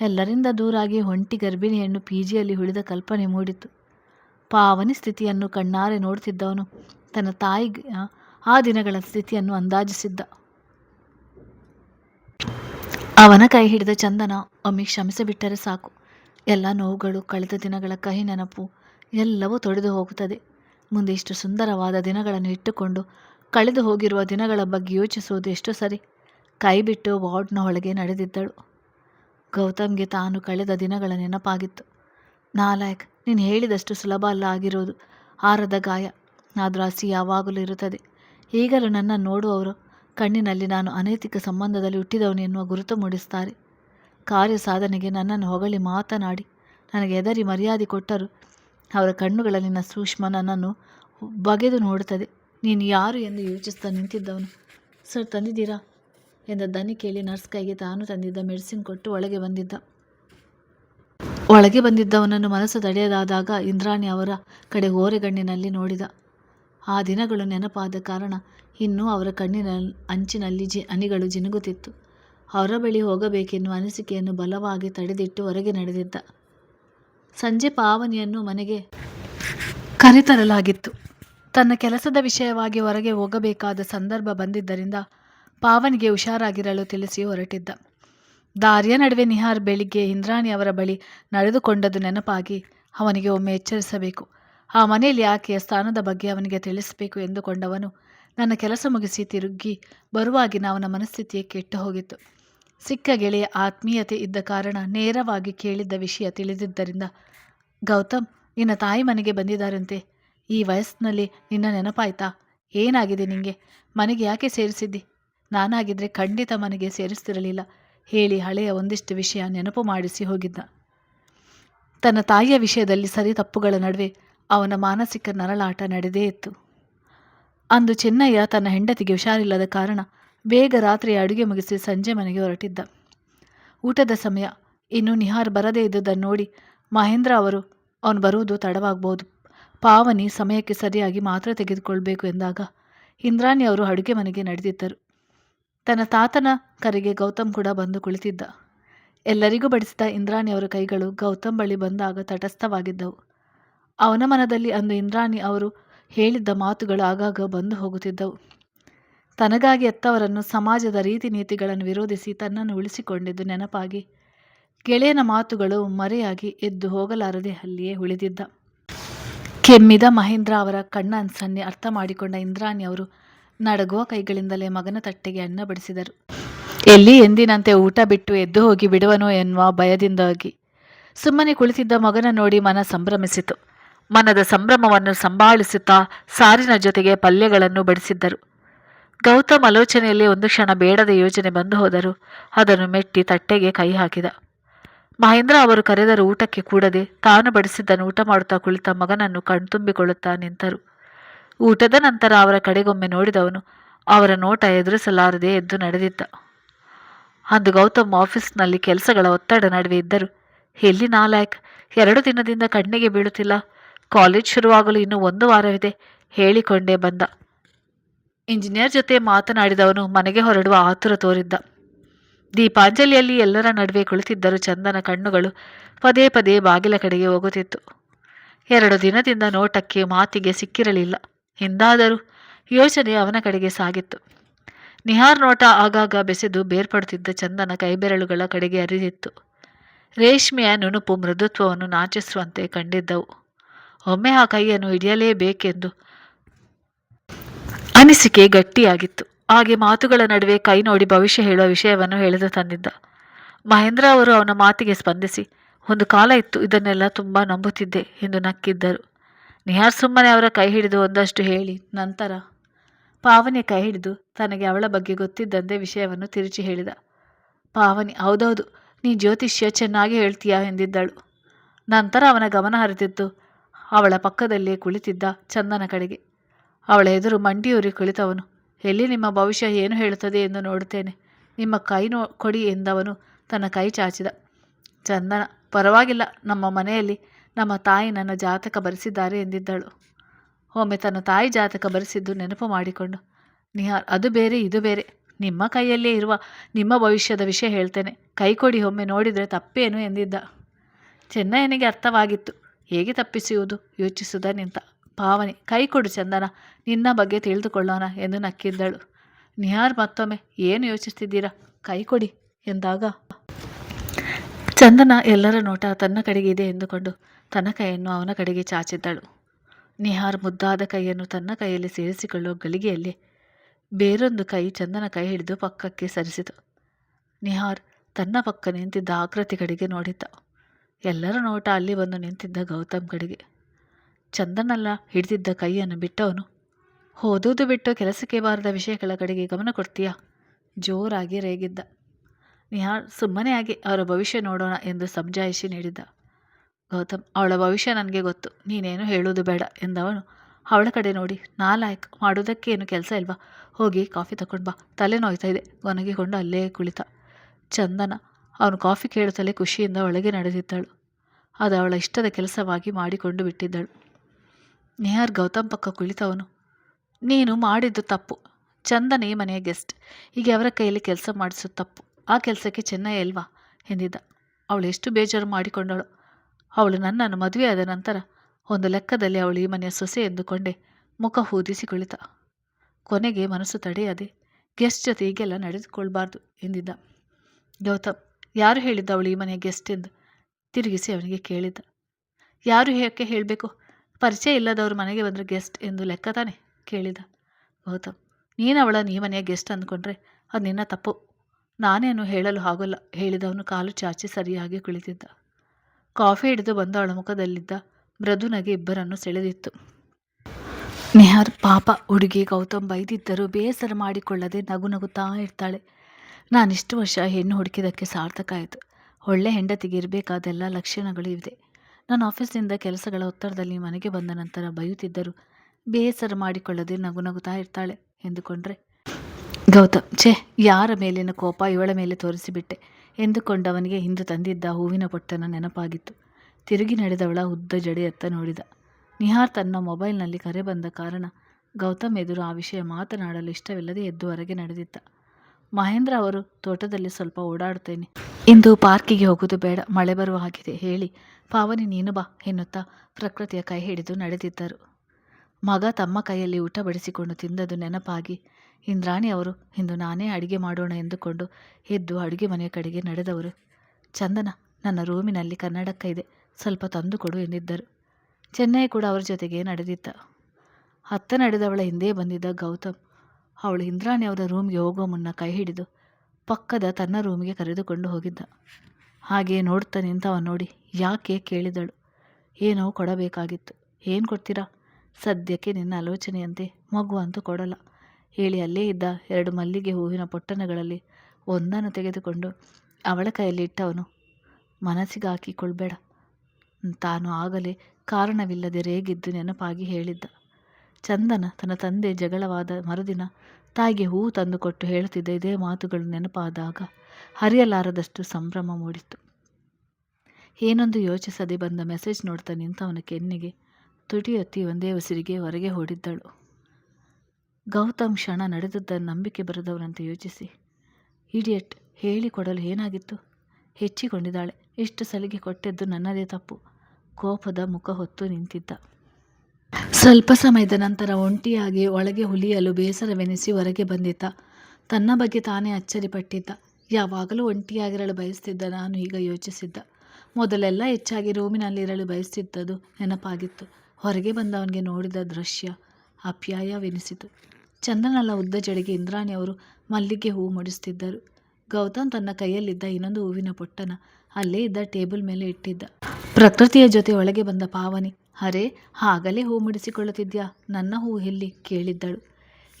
ಎಲ್ಲರಿಂದ ದೂರಾಗಿ ಒಂಟಿ ಗರ್ಭಿಣಿ ಹೆಣ್ಣು ಪಿ ಜಿಯಲ್ಲಿ ಉಳಿದ ಕಲ್ಪನೆ ಮೂಡಿತು ಪಾವನಿ ಸ್ಥಿತಿಯನ್ನು ಕಣ್ಣಾರೆ ನೋಡುತ್ತಿದ್ದವನು ತನ್ನ ತಾಯಿಗೆ ಆ ದಿನಗಳ ಸ್ಥಿತಿಯನ್ನು ಅಂದಾಜಿಸಿದ್ದ. ಅವನ ಕೈ ಹಿಡಿದ ಚಂದನ ಒಮ್ಮೆ ಕ್ಷಮಿಸಿಬಿಟ್ಟರೆ ಸಾಕು. ಎಲ್ಲ ನೋವುಗಳು ಕಳೆದ ದಿನಗಳ ಕಹಿ ನೆನಪು ಎಲ್ಲವೂ ತೊಡೆದು ಹೋಗುತ್ತದೆ. ಮುಂದೆ ಇಷ್ಟು ಸುಂದರವಾದ ದಿನಗಳನ್ನು ಇಟ್ಟುಕೊಂಡು ಕಳೆದು ಹೋಗಿರುವ ದಿನಗಳ ಬಗ್ಗೆ ಯೋಚಿಸುವುದು ಎಷ್ಟು ಸರಿ. ಕೈಬಿಟ್ಟು ವಾರ್ಡ್ನ ಒಳಗೆ ನಡೆದಿದ್ದಳು. ಗೌತಮ್ಗೆ ತಾನು ಕಳೆದ ದಿನಗಳ ನೆನಪಾಗಿತ್ತು. ನಾಲಾಯಕ್, ನೀನು ಹೇಳಿದಷ್ಟು ಸುಲಭ ಅಲ್ಲ ಆಗಿರೋದು, ಆರದ ಗಾಯ. ಆದರೂ ಹಸಿ ಯಾವಾಗಲೂ ಇರುತ್ತದೆ. ಈಗಲೂ ನನ್ನ ನೋಡುವವರು ಕಣ್ಣಿನಲ್ಲಿ ನಾನು ಅನೈತಿಕ ಸಂಬಂಧದಲ್ಲಿ ಹುಟ್ಟಿದವನು ಎನ್ನುವ ಗುರುತು ಮೂಡಿಸ್ತಾರೆ ಕಾರ್ಯ ಸಾಧನೆಗೆ ನನ್ನನ್ನು ಹೊಗಳಿ ಮಾತನಾಡಿ, ನನಗೆ ಎದರಿ ಮರ್ಯಾದೆ ಕೊಟ್ಟರು. ಅವರ ಕಣ್ಣುಗಳಲ್ಲಿನ ಸೂಕ್ಷ್ಮ ನನ್ನನ್ನು ಬಗೆದು ನೋಡುತ್ತದೆ. ನೀನು ಯಾರು ಎಂದು ಯೋಚಿಸ್ತಾ ನಿಂತಿದ್ದವನು. ಸರ್, ತಂದಿದ್ದೀರಾ? ಎಂದ ದನಿ ಕೇಳಿ ನರ್ಸ್ ಕೈಗೆ ತಾನು ತಂದಿದ್ದ ಮೆಡಿಸಿನ್ ಕೊಟ್ಟು ಒಳಗೆ ಬಂದಿದ್ದ. ಒಳಗೆ ಬಂದಿದ್ದವನನ್ನು ಮನಸ್ಸು ತಡೆಯದಾದಾಗ ಇಂದ್ರಾಣಿ ಅವರ ಕಡೆ ಓರೆಗಣ್ಣಿನಲ್ಲಿ ನೋಡಿದ. ಆ ದಿನಗಳು ನೆನಪಾದ ಕಾರಣ ಇನ್ನೂ ಅವರ ಕಣ್ಣಿನ ಅಂಚಿನಲ್ಲಿ ಜಿ ಹನಿಗಳು ಜಿನುಗುತ್ತಿತ್ತು. ಅವರ ಬಳಿ ಹೋಗಬೇಕೆನ್ನುವ ಅನಿಸಿಕೆಯನ್ನು ಬಲವಾಗಿ ತಡೆದಿಟ್ಟು ಹೊರಗೆ ನಡೆದಿದ್ದ. ಸಂಜೆ ಪಾವನಿಯನ್ನು ಮನೆಗೆ ಕರೆತರಲಾಗಿತ್ತು. ತನ್ನ ಕೆಲಸದ ವಿಷಯವಾಗಿ ಹೊರಗೆ ಹೋಗಬೇಕಾದ ಸಂದರ್ಭ ಬಂದಿದ್ದರಿಂದ ಪಾವನಿಗೆ ಹುಷಾರಾಗಿರಲು ತಿಳಿಸಿ ಹೊರಟಿದ್ದ. ದಾರ್ಯ ನಡುವೆ ನಿಹಾರ್ ಬೆಳಿಗ್ಗೆ ಇಂದ್ರಾಣಿ ಅವರ ಬಳಿ ನಡೆದುಕೊಂಡದ್ದು ನೆನಪಾಗಿ ಅವನಿಗೆ ಒಮ್ಮೆ ಎಚ್ಚರಿಸಬೇಕು. ಆ ಮನೆಯಲ್ಲಿ ಆಕೆಯ ಸ್ಥಾನದ ಬಗ್ಗೆ ಅವನಿಗೆ ತಿಳಿಸಬೇಕು ಎಂದುಕೊಂಡವನು, ನನ್ನ ಕೆಲಸ ಮುಗಿಸಿ ತಿರುಗಿ ಬರುವಾಗಿನ ಅವನ ಮನಸ್ಥಿತಿಯೇ ಕೆಟ್ಟು ಹೋಗಿತ್ತು ಸಿಕ್ಕ ಗೆಳೆಯ ಆತ್ಮೀಯತೆ ಇದ್ದ ಕಾರಣ ನೇರವಾಗಿ ಕೇಳಿದ್ದ ವಿಷಯ ತಿಳಿದಿದ್ದರಿಂದ, ಗೌತಮ್, ನಿನ್ನ ತಾಯಿ ಮನೆಗೆ ಬಂದಿದ್ದಾರಂತೆ. ಈ ವಯಸ್ಸಿನಲ್ಲಿ ನಿನ್ನ ನೆನಪಾಯ್ತಾ? ಏನಾಗಿದೆ ನಿಂಗೆ? ಮನೆಗೆ ಯಾಕೆ ಸೇರಿಸಿದ್ದಿ? ನಾನಾಗಿದ್ದರೆ ಖಂಡಿತ ಮನೆಗೆ ಸೇರಿಸ್ತಿರಲಿಲ್ಲ. ಹೇಳಿ ಹಳೆಯ ಒಂದಿಷ್ಟು ವಿಷಯ ನೆನಪು ಮಾಡಿಸಿ ಹೋಗಿದ್ದ. ತನ್ನ ತಾಯಿಯ ವಿಷಯದಲ್ಲಿ ಸರಿ ತಪ್ಪುಗಳ ನಡುವೆ ಅವನ ಮಾನಸಿಕ ನರಳಾಟ ನಡೆದೇ ಇತ್ತು. ಅಂದು ಚೆನ್ನಯ್ಯ ತನ್ನ ಹೆಂಡತಿಗೆ ಹುಷಾರಿಲ್ಲದ ಕಾರಣ ಬೇಗ ರಾತ್ರಿ ಅಡುಗೆ ಮುಗಿಸಿ ಸಂಜೆ ಮನೆಗೆ ಹೊರಟಿದ್ದ. ಊಟದ ಸಮಯ. ಇನ್ನು ನಿಹಾರ್ ಬರದೇ ಇದ್ದುದನ್ನು ನೋಡಿ ಮಹೇಂದ್ರ ಅವರು, ಅವನು ಬರುವುದು ತಡವಾಗಬಹುದು ಪಾವನಿ ಸಮಯಕ್ಕೆ ಸರಿಯಾಗಿ ಮಾತ್ರ ತೆಗೆದುಕೊಳ್ಬೇಕು ಎಂದಾಗ ಇಂದ್ರಾಣಿ ಅವರು ಅಡುಗೆ ಮನೆಗೆ ನಡೆದಿದ್ದರು. ತನ್ನ ತಾತನ ಕರೆಗೆ ಗೌತಮ್ ಕೂಡ ಬಂದು ಕುಳಿತಿದ್ದ. ಎಲ್ಲರಿಗೂ ಬಡಿಸಿದ ಇಂದ್ರಾಣಿ ಅವರ ಕೈಗಳು ಗೌತಮ್ ಬಳಿ ಬಂದಾಗ ತಟಸ್ಥವಾಗಿದ್ದವು. ಅವನ ಮನದಲ್ಲಿ ಅಂದು ಇಂದ್ರಾಣಿ ಅವರು ಹೇಳಿದ್ದ ಮಾತುಗಳು ಆಗಾಗ ಬಂದು ಹೋಗುತ್ತಿದ್ದವು. ತನಗಾಗಿ ಎತ್ತವರನ್ನು ಸಮಾಜದ ರೀತಿ ನೀತಿಗಳನ್ನು ವಿರೋಧಿಸಿ ತನ್ನನ್ನು ಉಳಿಸಿಕೊಂಡಿದ್ದು ನೆನಪಾಗಿ. ಗೆಳೆಯನ ಮಾತುಗಳು ಮರೆಯಾಗಿ ಎದ್ದು ಹೋಗಲಾರದೆ ಅಲ್ಲಿಯೇ ಉಳಿದಿದ್ದ. ಕೆಮ್ಮಿದ ಮಹೇಂದ್ರ ಅವರ ಕಣ್ಣ ಸನ್ನಿ ಅರ್ಥ ಮಾಡಿಕೊಂಡ ಇಂದ್ರಾಣಿ ಅವರು ನಡಗುವ ಕೈಗಳಿಂದಲೇ ಮಗನ ತಟ್ಟೆಗೆ ಅನ್ನ ಬಡಿಸಿದರು. ಎಲ್ಲಿ ಎಂದಿನಂತೆ ಊಟ ಬಿಟ್ಟು ಎದ್ದು ಹೋಗಿ ಬಿಡುವನೋ ಎನ್ನುವ ಭಯದಿಂದಾಗಿ. ಸುಮ್ಮನೆ ಕುಳಿತಿದ್ದ ಮಗನ ನೋಡಿ ಮನ ಸಂಭ್ರಮಿಸಿತು. ಮನದ ಸಂಭ್ರಮವನ್ನು ಸಂಭಾಳಿಸುತ್ತಾ ಸಾರಿನ ಜೊತೆಗೆ ಪಲ್ಯಗಳನ್ನು ಬಡಿಸಿದ್ದರು. ಗೌತಮ್ ಆಲೋಚನೆಯಲ್ಲಿ ಒಂದು ಕ್ಷಣ ಬೇಡದ ಯೋಜನೆ ಬಂದು ಹೋದರು. ಅದನ್ನು ಮೆಟ್ಟಿ ತಟ್ಟೆಗೆ ಕೈ ಹಾಕಿದ. ಮಹೇಂದ್ರ ಅವರು ಕರೆದರೂ, ಊಟಕ್ಕೆ ಕೂಡದೆ. ತಾನು ಬಡಿಸಿದ್ದನ್ನು ಊಟ ಮಾಡುತ್ತಾ ಕುಳಿತ ಮಗನನ್ನು ಕಣ್ತುಂಬಿಕೊಳ್ಳುತ್ತಾ ನಿಂತರು. ಊಟದ ನಂತರ ಅವರ ಕಡೆಗೊಮ್ಮೆ ನೋಡಿದವನು, ಅವರ ನೋಟ ಎದುರಿಸಲಾರದೆ ಎದ್ದು ನಡೆದಿದ್ದ. ಅಂದು ಗೌತಮ್ ಆಫೀಸ್ನಲ್ಲಿ ಕೆಲಸಗಳ ಒತ್ತಡ ನಡುವೆ ಇದ್ದರು. ಎಲ್ಲಿ ನಾಲಾಯಕ್ ಎರಡು ದಿನದಿಂದ ಕಣ್ಣಿಗೆ ಬೀಳುತ್ತಿಲ್ಲ. ಕಾಲೇಜ್ ಶುರುವಾಗಲು ಇನ್ನೂ ಒಂದು ವಾರವಿದೆ, ಹೇಳಿಕೊಂಡೇ ಬಂದ. ಇಂಜಿನಿಯರ್ ಜೊತೆ ಮಾತನಾಡಿದವನು ಮನೆಗೆ ಹೊರಡುವ ಆತುರ ತೋರಿದ್ದ. ದೀಪಾಂಜಲಿಯಲ್ಲಿ ಎಲ್ಲರ ನಡುವೆ ಕುಳಿತಿದ್ದರೂ ಚಂದನ ಕಣ್ಣುಗಳು ಪದೇ ಪದೇ ಬಾಗಿಲ ಕಡೆಗೆ ಹೋಗುತ್ತಿತ್ತು. ಎರಡು ದಿನದಿಂದ ನೋಟಕ್ಕೆ ಮಾತಿಗೆ ಸಿಕ್ಕಿರಲಿಲ್ಲ. ಹಿಂದಾದರೂ ಯೋಚನೆ ಅವನ ಕಡೆಗೆ ಸಾಗಿತ್ತು. ನಿಹಾರ್ ನೋಟ ಆಗಾಗ ಬೆಸೆದು ಬೇರ್ಪಡುತ್ತಿದ್ದ ಚಂದನ ಕೈಬೆರಳುಗಳ ಕಡೆಗೆ ಅರಿದಿತ್ತು ರೇಷ್ಮೆಯ ನುಣುಪು ಮೃದುತ್ವವನ್ನು ನಾಚಿಸುವಂತೆ ಕಂಡಿದ್ದವು. ಒಮ್ಮೆ ಆ ಕೈಯನ್ನು ಹಿಡಿಯಲೇಬೇಕೆಂದು ಅನಿಸಿಕೆ ಗಟ್ಟಿಯಾಗಿತ್ತು. ಹಾಗೆ ಮಾತುಗಳ ನಡುವೆ ಕೈ ನೋಡಿ ಭವಿಷ್ಯ ಹೇಳುವ ವಿಷಯವನ್ನು ಹೇಳಿದು ತಂದಿದ್ದ. ಮಹೇಂದ್ರ ಅವರು ಅವನ ಮಾತಿಗೆ ಸ್ಪಂದಿಸಿ, ಒಂದು ಕಾಲ ಇತ್ತು, ಇದನ್ನೆಲ್ಲ ತುಂಬ ನಂಬುತ್ತಿದ್ದೆ ಎಂದು ನಕ್ಕಿದ್ದರು. ನಿಹಾರ್ ಸುಮ್ಮನೆ ಅವರ ಕೈ ಹಿಡಿದು ಒಂದಷ್ಟು ಹೇಳಿ, ನಂತರ? ಪಾವನಿ ಕೈ ಹಿಡಿದು ತನಗೆ ಅವಳ ಬಗ್ಗೆ ಗೊತ್ತಿದ್ದಂತೆ ವಿಷಯವನ್ನು ತಿರುಚಿ ಹೇಳಿದ. ಪಾವನಿ, ಹೌದೌದು, ನೀ ಜ್ಯೋತಿಷ್ಯ ಚೆನ್ನಾಗಿ ಹೇಳ್ತೀಯಾ? ಎಂದಿದ್ದಳು. ನಂತರ ಅವನ ಗಮನ ಹರಿದಿದ್ದು ಅವಳ ಪಕ್ಕದಲ್ಲೇ ಕುಳಿತಿದ್ದ ಚಂದನ ಕಡೆಗೆ. ಅವಳ ಎದುರು ಮಂಡಿಯೂರಿ ಕುಳಿತವನು. ಎಲ್ಲಿ ನಿಮ್ಮ ಭವಿಷ್ಯ ಏನು ಹೇಳುತ್ತದೆ ಎಂದು ನೋಡುತ್ತೇನೆ. ನಿಮ್ಮ ಕೈ ನೋ, ಕೊಡಿ ಎಂದವನು ತನ್ನ ಕೈ ಚಾಚಿದ. ಚಂದನ, ಪರವಾಗಿಲ್ಲ. ನಮ್ಮ ಮನೆಯಲ್ಲಿ ನಮ್ಮ ತಾಯಿ ನನ್ನ ಜಾತಕ ಬರೆಸಿದ್ದಾರೆ ಎಂದಿದ್ದಳು. ಒಮ್ಮೆ ತನ್ನ ತಾಯಿ ಜಾತಕ ಬರೆಸಿದ್ದು ನೆನಪು ಮಾಡಿಕೊಂಡು ನಿಹಾರ್ ಅದು ಬೇರೆ, ಇದು ಬೇರೆ. ನಿಮ್ಮ ಕೈಯಲ್ಲೇ ಇರುವ ನಿಮ್ಮ ಭವಿಷ್ಯದ ವಿಷಯ ಹೇಳ್ತೇನೆ. ಕೈ ಕೊಡಿ, ಒಮ್ಮೆ ನೋಡಿದರೆ ತಪ್ಪೇನು? ಎಂದಿದ್ದ. ಚೆನ್ನಯ್ಯನಿಗೆ ಅರ್ಥವಾಗಿತ್ತು. ಹೇಗೆ ತಪ್ಪಿಸುವುದು? ಯೋಚಿಸುವುದ ನಿಂತ. ಪಾವನಿ ಕೈ ಕೊಡು ಚಂದನ, ನಿನ್ನ ಬಗ್ಗೆ ತಿಳಿದುಕೊಳ್ಳೋಣ ಎಂದು ನಕ್ಕಿದ್ದಳು. ನಿಹಾರ್ ಮತ್ತೊಮ್ಮೆ, ಏನು ಯೋಚಿಸ್ತಿದ್ದೀರಾ? ಕೈ ಕೊಡಿ, ಎಂದಾಗ, ಚಂದನ ಎಲ್ಲರ ನೋಟ ತನ್ನ ಕಡೆಗೆ ಇದೆ ಎಂದುಕೊಂಡು ತನ್ನ ಕೈಯನ್ನು ಅವನ ಕಡೆಗೆ ಚಾಚಿದ್ದಳು. ನಿಹಾರ್ ಮುದ್ದಾದ ಕೈಯನ್ನು ತನ್ನ ಕೈಯಲ್ಲಿ ಸೇರಿಸಿಕೊಳ್ಳುವ ಗಳಿಗೆಯಲ್ಲಿ ಬೇರೊಂದು ಕೈ ಚಂದನ ಕೈ ಹಿಡಿದು ಪಕ್ಕಕ್ಕೆ ಸರಿಸಿತು. ನಿಹಾರ್ ತನ್ನ ಪಕ್ಕ ನಿಂತಿದ್ದ ಆಕೃತಿ ಕಡೆಗೆ ನೋಡಿದ್ದ. ಎಲ್ಲರ ನೋಟ ಅಲ್ಲಿ ಬಂದು ನಿಂತಿದ್ದ ಗೌತಮ್ ಕಡೆಗೆ. ಚಂದನೆಲ್ಲ ಹಿಡಿದಿದ್ದ ಕೈಯನ್ನು ಬಿಟ್ಟವನು. ಓದುವುದು ಬಿಟ್ಟು ಕೆಲಸಕ್ಕೆ ಬಾರದ ವಿಷಯಗಳ ಕಡೆಗೆ ಗಮನ ಕೊಡ್ತೀಯಾ? ಜೋರಾಗಿ ರೇಗಿದ್ದ. ನಿಹಾರ್ ಸುಮ್ಮನೆ ಆಗಿ ಅವರ ಭವಿಷ್ಯ ನೋಡೋಣ ಎಂದು ಸಮಜಾಯಿಷಿ ನೀಡಿದ್ದ. ಗೌತಮ್, ಅವಳ ಭವಿಷ್ಯ ನನಗೆ ಗೊತ್ತು. ನೀನೇನು ಹೇಳುವುದು ಬೇಡ ಎಂದವನು. ಅವಳ ಕಡೆ ನೋಡಿ ನಾಲಾಯಕ್ ಮಾಡೋದಕ್ಕೆ ಏನು ಕೆಲಸ ಇಲ್ವಾ? ಹೋಗಿ ಕಾಫಿ ತಗೊಂಡು ಬಾ. ತಲೆ ನೋಯ್ತಾ ಇದೆ. ಒಣಗಿಕೊಂಡು ಅಲ್ಲೇ ಕುಳಿತ. ಚಂದನ, ಅವನು ಕಾಫಿ ಕೇಳುತ್ತಲೇ ಖುಷಿಯಿಂದ ಒಳಗೆ ನಡೆದಿದ್ದಳು. ಅದು ಅವಳ ಇಷ್ಟದ ಕೆಲಸವಾಗಿ ಮಾಡಿಕೊಂಡು ಬಿಟ್ಟಿದ್ದಳು. ನಿಹಾರ್ ಗೌತಮ್ ಪಕ್ಕ ಕುಳಿತವನು. ನೀನು ಮಾಡಿದ್ದು ತಪ್ಪು. ಚಂದನ ಈ ಮನೆಯ ಗೆಸ್ಟ್. ಹೀಗೆ ಅವರ ಕೈಯಲ್ಲಿ ಕೆಲಸ ಮಾಡಿಸು ತಪ್ಪು. ಆ ಕೆಲಸಕ್ಕೆ ಚೆನ್ನೈ ಅಲ್ವಾ? ಎಂದಿದ್ದ. ಅವಳು ಎಷ್ಟು ಬೇಜಾರು ಮಾಡಿಕೊಂಡಳು ಅವಳು ನನ್ನನ್ನು ಮದುವೆಯಾದ ನಂತರ ಒಂದು ಲೆಕ್ಕದಲ್ಲಿ ಅವಳು ಈ ಮನೆಯ ಸೊಸೆ ಎಂದುಕೊಂಡೆ ಮುಖ ಹೂದಿಸಿ ಕುಳಿತ. ಕೊನೆಗೆ ಮನಸ್ಸು ತಡೆಯದೆ ಗೆಸ್ಟ್ ಜೊತೆ ಹೀಗೆಲ್ಲ ನಡೆದುಕೊಳ್ಬಾರ್ದು ಎಂದಿದ್ದ. ಗೌತಮ್, ಯಾರು ಹೇಳಿದ್ದ ಅವಳು ಈ ಮನೆಯ ಗೆಸ್ಟ್? ಎಂದು ತಿರುಗಿಸಿ ಅವನಿಗೆ ಕೇಳಿದ್ದ. ಯಾರು ಯಾಕೆ ಹೇಳಬೇಕು? ಪರಿಚಯ ಇಲ್ಲದವರು ಮನೆಗೆ ಬಂದರೆ ಗೆಸ್ಟ್ ಎಂದು ಲೆಕ್ಕ ತಾನೆ ಕೇಳಿದ ಗೌತಮ್. ನೀನು ಅವಳ ನೀ ಮನೆಯ ಗೆಸ್ಟ್ ಅಂದ್ಕೊಂಡ್ರೆ ಅದು ನಿನ್ನ ತಪ್ಪು. ನಾನೇನು ಹೇಳಲು ಆಗೋಲ್ಲ ಹೇಳಿದವನು ಕಾಲು ಚಾಚಿ ಸರಿಯಾಗಿ ಕುಳಿತಿದ್ದ. ಕಾಫಿ ಹಿಡಿದು ಬಂದ ಅವಳ ಮುಖದಲ್ಲಿದ್ದ ಮೃದುನಗೆ ಇಬ್ಬರನ್ನು ಸೆಳೆದಿತ್ತು. ನಿಹಾರ್ ಪಾಪ ಹುಡುಗಿ ಗೌತಮ್ ಬೈದಿದ್ದರೂ ಬೇಸರ ಮಾಡಿಕೊಳ್ಳದೆ ನಗು ನಗುತ್ತಾ ಇರ್ತಾಳೆ. ನಾನಿಷ್ಟು ವರ್ಷ ಹೆಣ್ಣು ಹುಡುಕಿದ್ದಕ್ಕೆ ಸಾರ್ಥಕ ಆಯಿತು. ಒಳ್ಳೆ ಹೆಂಡತಿಗೆ ಇರಬೇಕಾದೆಲ್ಲ ಲಕ್ಷಣಗಳು ಇದೆ ನಾನು ಆಫೀಸ್ನಿಂದ ಕೆಲಸಗಳ ಒತ್ತಡದಲ್ಲಿ ಮನೆಗೆ ಬಂದ ನಂತರ ಬೈಯುತ್ತಿದ್ದರು ಬೇಸರ ಮಾಡಿಕೊಳ್ಳದೆ ನಗು ನಗುತ್ತಾ ಇರ್ತಾಳೆ ಎಂದುಕೊಂಡ್ರೆ, ಗೌತಮ್, ಛೇ, ಯಾರ ಮೇಲಿನ ಕೋಪ ಇವಳ ಮೇಲೆ ತೋರಿಸಿಬಿಟ್ಟೆ ಎಂದುಕೊಂಡವನಿಗೆ ಹಿಂದೆ ತಂದಿದ್ದ ಹೂವಿನ ಪೊಟ್ಟನ ನೆನಪಾಗಿತ್ತು. ತಿರುಗಿ ನಡೆದವಳ ಉದ್ದ ಜಡೆಯತ್ತ ನೋಡಿದ. ನಿಹಾರ್ ತನ್ನ ಮೊಬೈಲ್ನಲ್ಲಿ ಕರೆ ಬಂದ ಕಾರಣ ಗೌತಮ್ ಎದುರು ಆ ವಿಷಯ ಮಾತನಾಡಲು ಇಷ್ಟವಿಲ್ಲದೆ ಎದ್ದು ಹೊರಗೆ ನಡೆದಿದ್ದ. ಮಹೇಂದ್ರ ಅವರು ತೋಟದಲ್ಲಿ ಸ್ವಲ್ಪ ಓಡಾಡುತ್ತೇನೆ. ಇಂದು ಪಾರ್ಕಿಗೆ ಹೋಗುವುದು ಬೇಡ, ಮಳೆ ಬರುವ ಹಾಗಿದೆ, ಹೇಳಿ ಪಾವನಿ ನೀನು ಬಾ ಎನ್ನುತ್ತಾ ಪ್ರಕೃತಿಯ ಕೈ ಹಿಡಿದು ನಡೆದಿದ್ದರು. ಮಗ ತಮ್ಮ ಕೈಯಲ್ಲಿ ಊಟ ಬಡಿಸಿಕೊಂಡು ತಿಂದದು ನೆನಪಾಗಿ, ಇಂದ್ರಾಣಿ ಅವರು, ಇಂದು ನಾನೇ ಅಡಿಗೆ ಮಾಡೋಣ ಎಂದುಕೊಂಡು ಎದ್ದು ಅಡುಗೆ ಮನೆಯ ಕಡೆಗೆ ನಡೆದವರು. ಚಂದನ, ನನ್ನ ರೂಮಿನಲ್ಲಿ ಕನ್ನಡಕ್ಕ ಇದೆ, ಸ್ವಲ್ಪ ತಂದುಕೊಡು ಎಂದಿದ್ದರು. ಚೆನ್ನೈ ಕೂಡ ಅವರ ಜೊತೆಗೆ ನಡೆದಿದ್ದ. ಹತ್ತ ನಡೆದವಳ ಹಿಂದೆ ಬಂದಿದ್ದ ಗೌತಮ್, ಅವಳು ಇಂದ್ರಾಣಿ ಅವರ ರೂಮ್ಗೆ ಹೋಗೋ ಮುನ್ನ ಕೈ ಹಿಡಿದು ಪಕ್ಕದ ತನ್ನ ರೂಮಿಗೆ ಕರೆದುಕೊಂಡು ಹೋಗಿದ್ದ. ಹಾಗೆ ನೋಡ್ತಾ ನಿಂತವ ನೋಡಿ. ಯಾಕೆ ಕೇಳಿದಳು? ಏನೋ ಕೊಡಬೇಕಾಗಿತ್ತು. ಏನು ಕೊಡ್ತೀರಾ? ಸದ್ಯಕ್ಕೆ ನಿನ್ನ ಆಲೋಚನೆಯಂತೆ ಮಗು ಅಂತೂ ಕೊಡಲ್ಲ. ಹೇಳಿ ಅಲ್ಲೇ ಇದ್ದ ಎರಡು ಮಲ್ಲಿಗೆ ಹೂವಿನ ಪೊಟ್ಟಣಗಳಲ್ಲಿ ಒಂದನ್ನು ತೆಗೆದುಕೊಂಡು ಅವಳ ಕೈಯಲ್ಲಿ ಇಟ್ಟವನು. ಮನಸ್ಸಿಗೆ ಹಾಕಿಕೊಳ್ಬೇಡ. ತಾನು ಆಗಲೇ ಕಾರಣವಿಲ್ಲದೆ ರೇಗಿದ್ದು ನೆನಪಾಗಿ ಹೇಳಿದ್ದ. ಚಂದನ ತನ್ನ ತಂದೆ ಜಗಳವಾದ ಮರುದಿನ ತಾಯಿಗೆ ಹೂವು ತಂದುಕೊಟ್ಟು ಹೇಳುತ್ತಿದ್ದ ಇದೇ ಮಾತುಗಳು ನೆನಪಾದಾಗ. ಹರಿಯಲಾರದಷ್ಟು ಸಂಭ್ರಮ ಮೂಡಿತು ಏನೊಂದು ಯೋಚಿಸದೆ ಬಂದ ಮೆಸೇಜ್ ನೋಡ್ತಾ ನಿಂತವನ ಕೆನ್ನಿಗೆ ತುಟಿಯೊತ್ತಿ ಒಂದೇ ಉಸಿರಿಗೆ ಹೊರಗೆ ಓಡಿದ್ದಳು. ಗೌತಮ್ ಕ್ಷಣ ನಡೆದದ್ದನ್ನು ನಂಬಿಕೆ ಬರದವನಂತೆ ಯೋಚಿಸಿ. ಇಡಿಯಟ್, ಹೇಳಿಕೊಡಲು ಏನಾಗಿತ್ತು? ಹೆಚ್ಚಿಕೊಂಡಿದ್ದಾಳೆ ಎಷ್ಟು ಸಲಿಗೆ ಕೊಟ್ಟಿದ್ದು ನನ್ನದೇ ತಪ್ಪು. ಕೋಪದ ಮುಖ ಹೊತ್ತು ನಿಂತಿದ್ದ. ಸ್ವಲ್ಪ ಸಮಯದ ನಂತರ ಒಂಟಿಯಾಗಿ ಒಳಗೆ ಹುಲಿಯಲು ಬೇಸರವೆನಿಸಿ ಹೊರಗೆ ಬಂದಿದ್ದ. ತನ್ನ ಬಗ್ಗೆ ತಾನೇ ಅಚ್ಚರಿಪಟ್ಟಿದ್ದ. ಯಾವಾಗಲೂ ಒಂಟಿಯಾಗಿರಲು ಬಯಸ್ತಿದ್ದ ನಾನು ಈಗ ಯೋಚಿಸಿದ್ದ. ಮೊದಲೆಲ್ಲ ಹೆಚ್ಚಾಗಿ ರೂಮಿನಲ್ಲಿರಲು ಬಯಸ್ತಿದ್ದದು ನೆನಪಾಗಿತ್ತು. ಹೊರಗೆ ಬಂದವನಿಗೆ ನೋಡಿದ ದೃಶ್ಯ ಅಪ್ಯಾಯವೆನಿಸಿತು. ಚಂದನಲ್ಲ ಉದ್ದ ಜಡೆಗೆ ಇಂದ್ರಾಣಿ ಅವರು ಮಲ್ಲಿಗೆ ಹೂವು ಮುಡಿಸ್ತಿದ್ದರು. ಗೌತಮ್ ತನ್ನ ಕೈಯಲ್ಲಿದ್ದ ಇನ್ನೊಂದು ಹೂವಿನ ಪೊಟ್ಟನ ಅಲ್ಲೇ ಇದ್ದ ಟೇಬಲ್ ಮೇಲೆ ಇಟ್ಟಿದ್ದ. ಪ್ರಕೃತಿಯ ಜೊತೆ ಒಳಗೆ ಬಂದ ಪಾವನಿ ಅರೆ ಆಗಲೇ ಹೂ ಮುಡಿಸಿಕೊಳ್ಳುತ್ತಿದ್ಯಾ? ನನ್ನ ಹೂ ಎಲ್ಲಿ? ಕೇಳಿದ್ದಳು.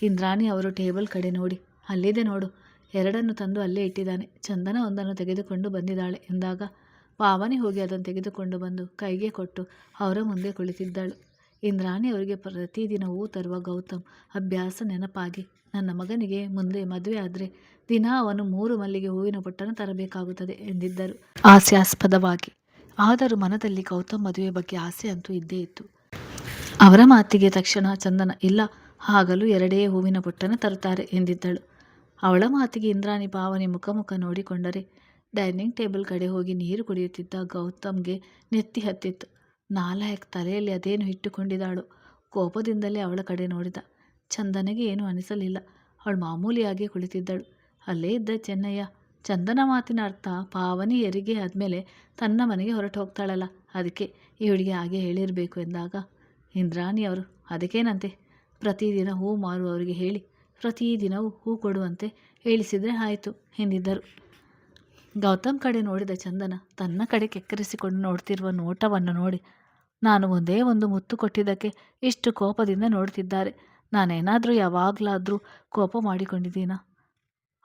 ಇಂದ್ರಾಣಿ ಅವರು ಟೇಬಲ್ ಕಡೆ ನೋಡಿ, ಅಲ್ಲಿದೆ ನೋಡು, ಎರಡನ್ನು ತಂದು ಅಲ್ಲೇ ಇಟ್ಟಿದ್ದಾನೆ. ಚಂದನ ಒಂದನ್ನು ತೆಗೆದುಕೊಂಡು ಬಂದಿದ್ದಾಳೆ ಎಂದಾಗ ಪಾವನಿ ಹೋಗಿ ಅದನ್ನು ತೆಗೆದುಕೊಂಡು ಬಂದು ಕೈಗೆ ಕೊಟ್ಟು ಅವರ ಮುಂದೆ ಕುಳಿತಿದ್ದಳು. ಇಂದ್ರಾಣಿ ಅವರಿಗೆ ಪ್ರತಿದಿನ ಹೂ ತರುವ ಗೌತಮ್ ಅಭ್ಯಾಸ ನೆನಪಾಗಿ, ನನ್ನ ಮಗನಿಗೆ ಮುಂದೆ ಮದುವೆ ಆದರೆ ದಿನ ಅವನು ಮೂರು ಮಲ್ಲಿಗೆ ಹೂವಿನ ಪೊಟ್ಟನ್ನು ತರಬೇಕಾಗುತ್ತದೆ ಎಂದಿದ್ದರು. ಹಾಸ್ಯಾಸ್ಪದವಾಗಿ ಆದರೂ ಮನದಲ್ಲಿ ಗೌತಮ್ ಮದುವೆ ಬಗ್ಗೆ ಆಸೆ ಅಂತೂ ಇದ್ದೇ ಇತ್ತು. ಅವರ ಮಾತಿಗೆ ತಕ್ಷಣ ಚಂದನ, ಇಲ್ಲ ಆಗಲೂ ಎರಡೇ ಹೂವಿನ ಬೊಟ್ಟನ ತರುತ್ತಾರೆ, ಎಂದಿದ್ದಳು. ಅವಳ ಮಾತಿಗೆ ಇಂದ್ರಾಣಿ ಪಾವನಿ ಮುಖ ಮುಖ ನೋಡಿಕೊಂಡರೆ ಡೈನಿಂಗ್ ಟೇಬಲ್ ಕಡೆ ಹೋಗಿ ನೀರು ಕುಡಿಯುತ್ತಿದ್ದ ಗೌತಮ್ಗೆ ನೆತ್ತಿ ಹತ್ತಿತ್ತು. ನಾಲಾಯಕ್ ತಲೆಯಲ್ಲಿ ಅದೇನು ಇಟ್ಟುಕೊಂಡಿದ್ದಾಳು ಕೋಪದಿಂದಲೇ ಅವಳ ಕಡೆ ನೋಡಿದ. ಚಂದನಿಗೆ ಏನೂ ಅನಿಸಲಿಲ್ಲ. ಅವಳು ಮಾಮೂಲಿಯಾಗಿ ಕುಳಿತಿದ್ದಳು. ಅಲ್ಲೇ ಇದ್ದ ಚೆನ್ನಯ್ಯ ಚಂದನ ಮಾತಿನ ಅರ್ಥ ಪಾವನಿ ಎರಿಗೆ ಆದಮೇಲೆ ತನ್ನ ಮನೆಗೆ ಹೊರಟು ಹೋಗ್ತಾಳಲ್ಲ. ಅದಕ್ಕೆ ಈ ಹುಡುಗಿ ಹಾಗೆ ಹೇಳಿರಬೇಕು ಎಂದಾಗ, ಇಂದ್ರಾಣಿ ಅವರು, ಅದಕ್ಕೇನಂತೆ? ಪ್ರತಿದಿನ ಹೂ ಮಾರುವವರಿಗೆ ಹೇಳಿ, ಪ್ರತಿದಿನವೂ ಹೂ ಕೊಡುವಂತೆ ಹೇಳಿಸಿದರೆ ಆಯಿತು ಎಂದಿದ್ದರು. ಗೌತಮ್ ಕಡೆ ನೋಡಿದ ಚಂದನ ತನ್ನ ಕಡೆ ಕೆಕ್ಕರಿಸಿಕೊಂಡು ನೋಡ್ತಿರುವ ನೋಟವನ್ನು ನೋಡಿ, ನಾನು ಒಂದೇ ಒಂದು ಮುತ್ತು ಕೊಟ್ಟಿದ್ದಕ್ಕೆ ಇಷ್ಟು ಕೋಪದಿಂದ ನೋಡ್ತಿದ್ದಾರೆ. ನಾನೇನಾದರೂ ಯಾವಾಗಲಾದರೂ ಕೋಪ ಮಾಡಿಕೊಂಡಿದ್ದೀನಾ?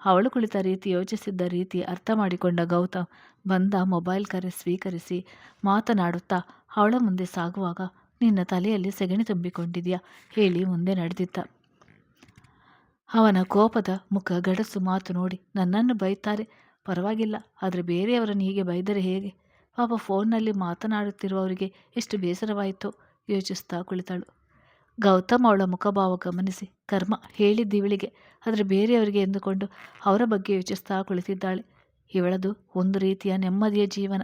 ಅವಳು ಕುಳಿತ ರೀತಿ ಯೋಚಿಸಿದ್ದ ರೀತಿ ಅರ್ಥ ಮಾಡಿಕೊಂಡ ಗೌತಮ್ ಬಂದ ಮೊಬೈಲ್ ಕರೆ ಸ್ವೀಕರಿಸಿ ಮಾತನಾಡುತ್ತಾ ಅವಳ ಮುಂದೆ ಸಾಗುವಾಗ, ನಿನ್ನ ತಲೆಯಲ್ಲಿ ಸೆಗಣಿ ತುಂಬಿಕೊಂಡಿದೆಯಾ? ಹೇಳಿ ಮುಂದೆ ನಡೆದಿದ್ದ. ಅವನ ಕೋಪದ ಮುಖ ಗಡಸು ಮಾತು ನೋಡಿ, ನನ್ನನ್ನು ಬೈತಾರೆ? ಪರವಾಗಿಲ್ಲ, ಆದರೆ ಬೇರೆಯವರನ್ನು ಹೀಗೆ ಬೈದರೆ ಹೇಗೆ? ಪಾಪ ಫೋನ್ನಲ್ಲಿ ಮಾತನಾಡುತ್ತಿರುವವರಿಗೆ ಎಷ್ಟು ಬೇಸರವಾಯಿತು? ಯೋಚಿಸ್ತಾ ಕುಳಿತಳು. ಗೌತಮ್ ಅವಳ ಮುಖಭಾವ ಗಮನಿಸಿ. ಕರ್ಮ ಹೇಳಿದ್ದು ಇವಳಿಗೆ. ಆದರೆ ಬೇರೆಯವರಿಗೆ ಎಂದುಕೊಂಡು ಅವರ ಬಗ್ಗೆ ಯೋಚಿಸ್ತಾ ಕುಳಿತಿದ್ದಾಳೆ. ಇವಳದು ಒಂದು ರೀತಿಯ ನೆಮ್ಮದಿಯ ಜೀವನ.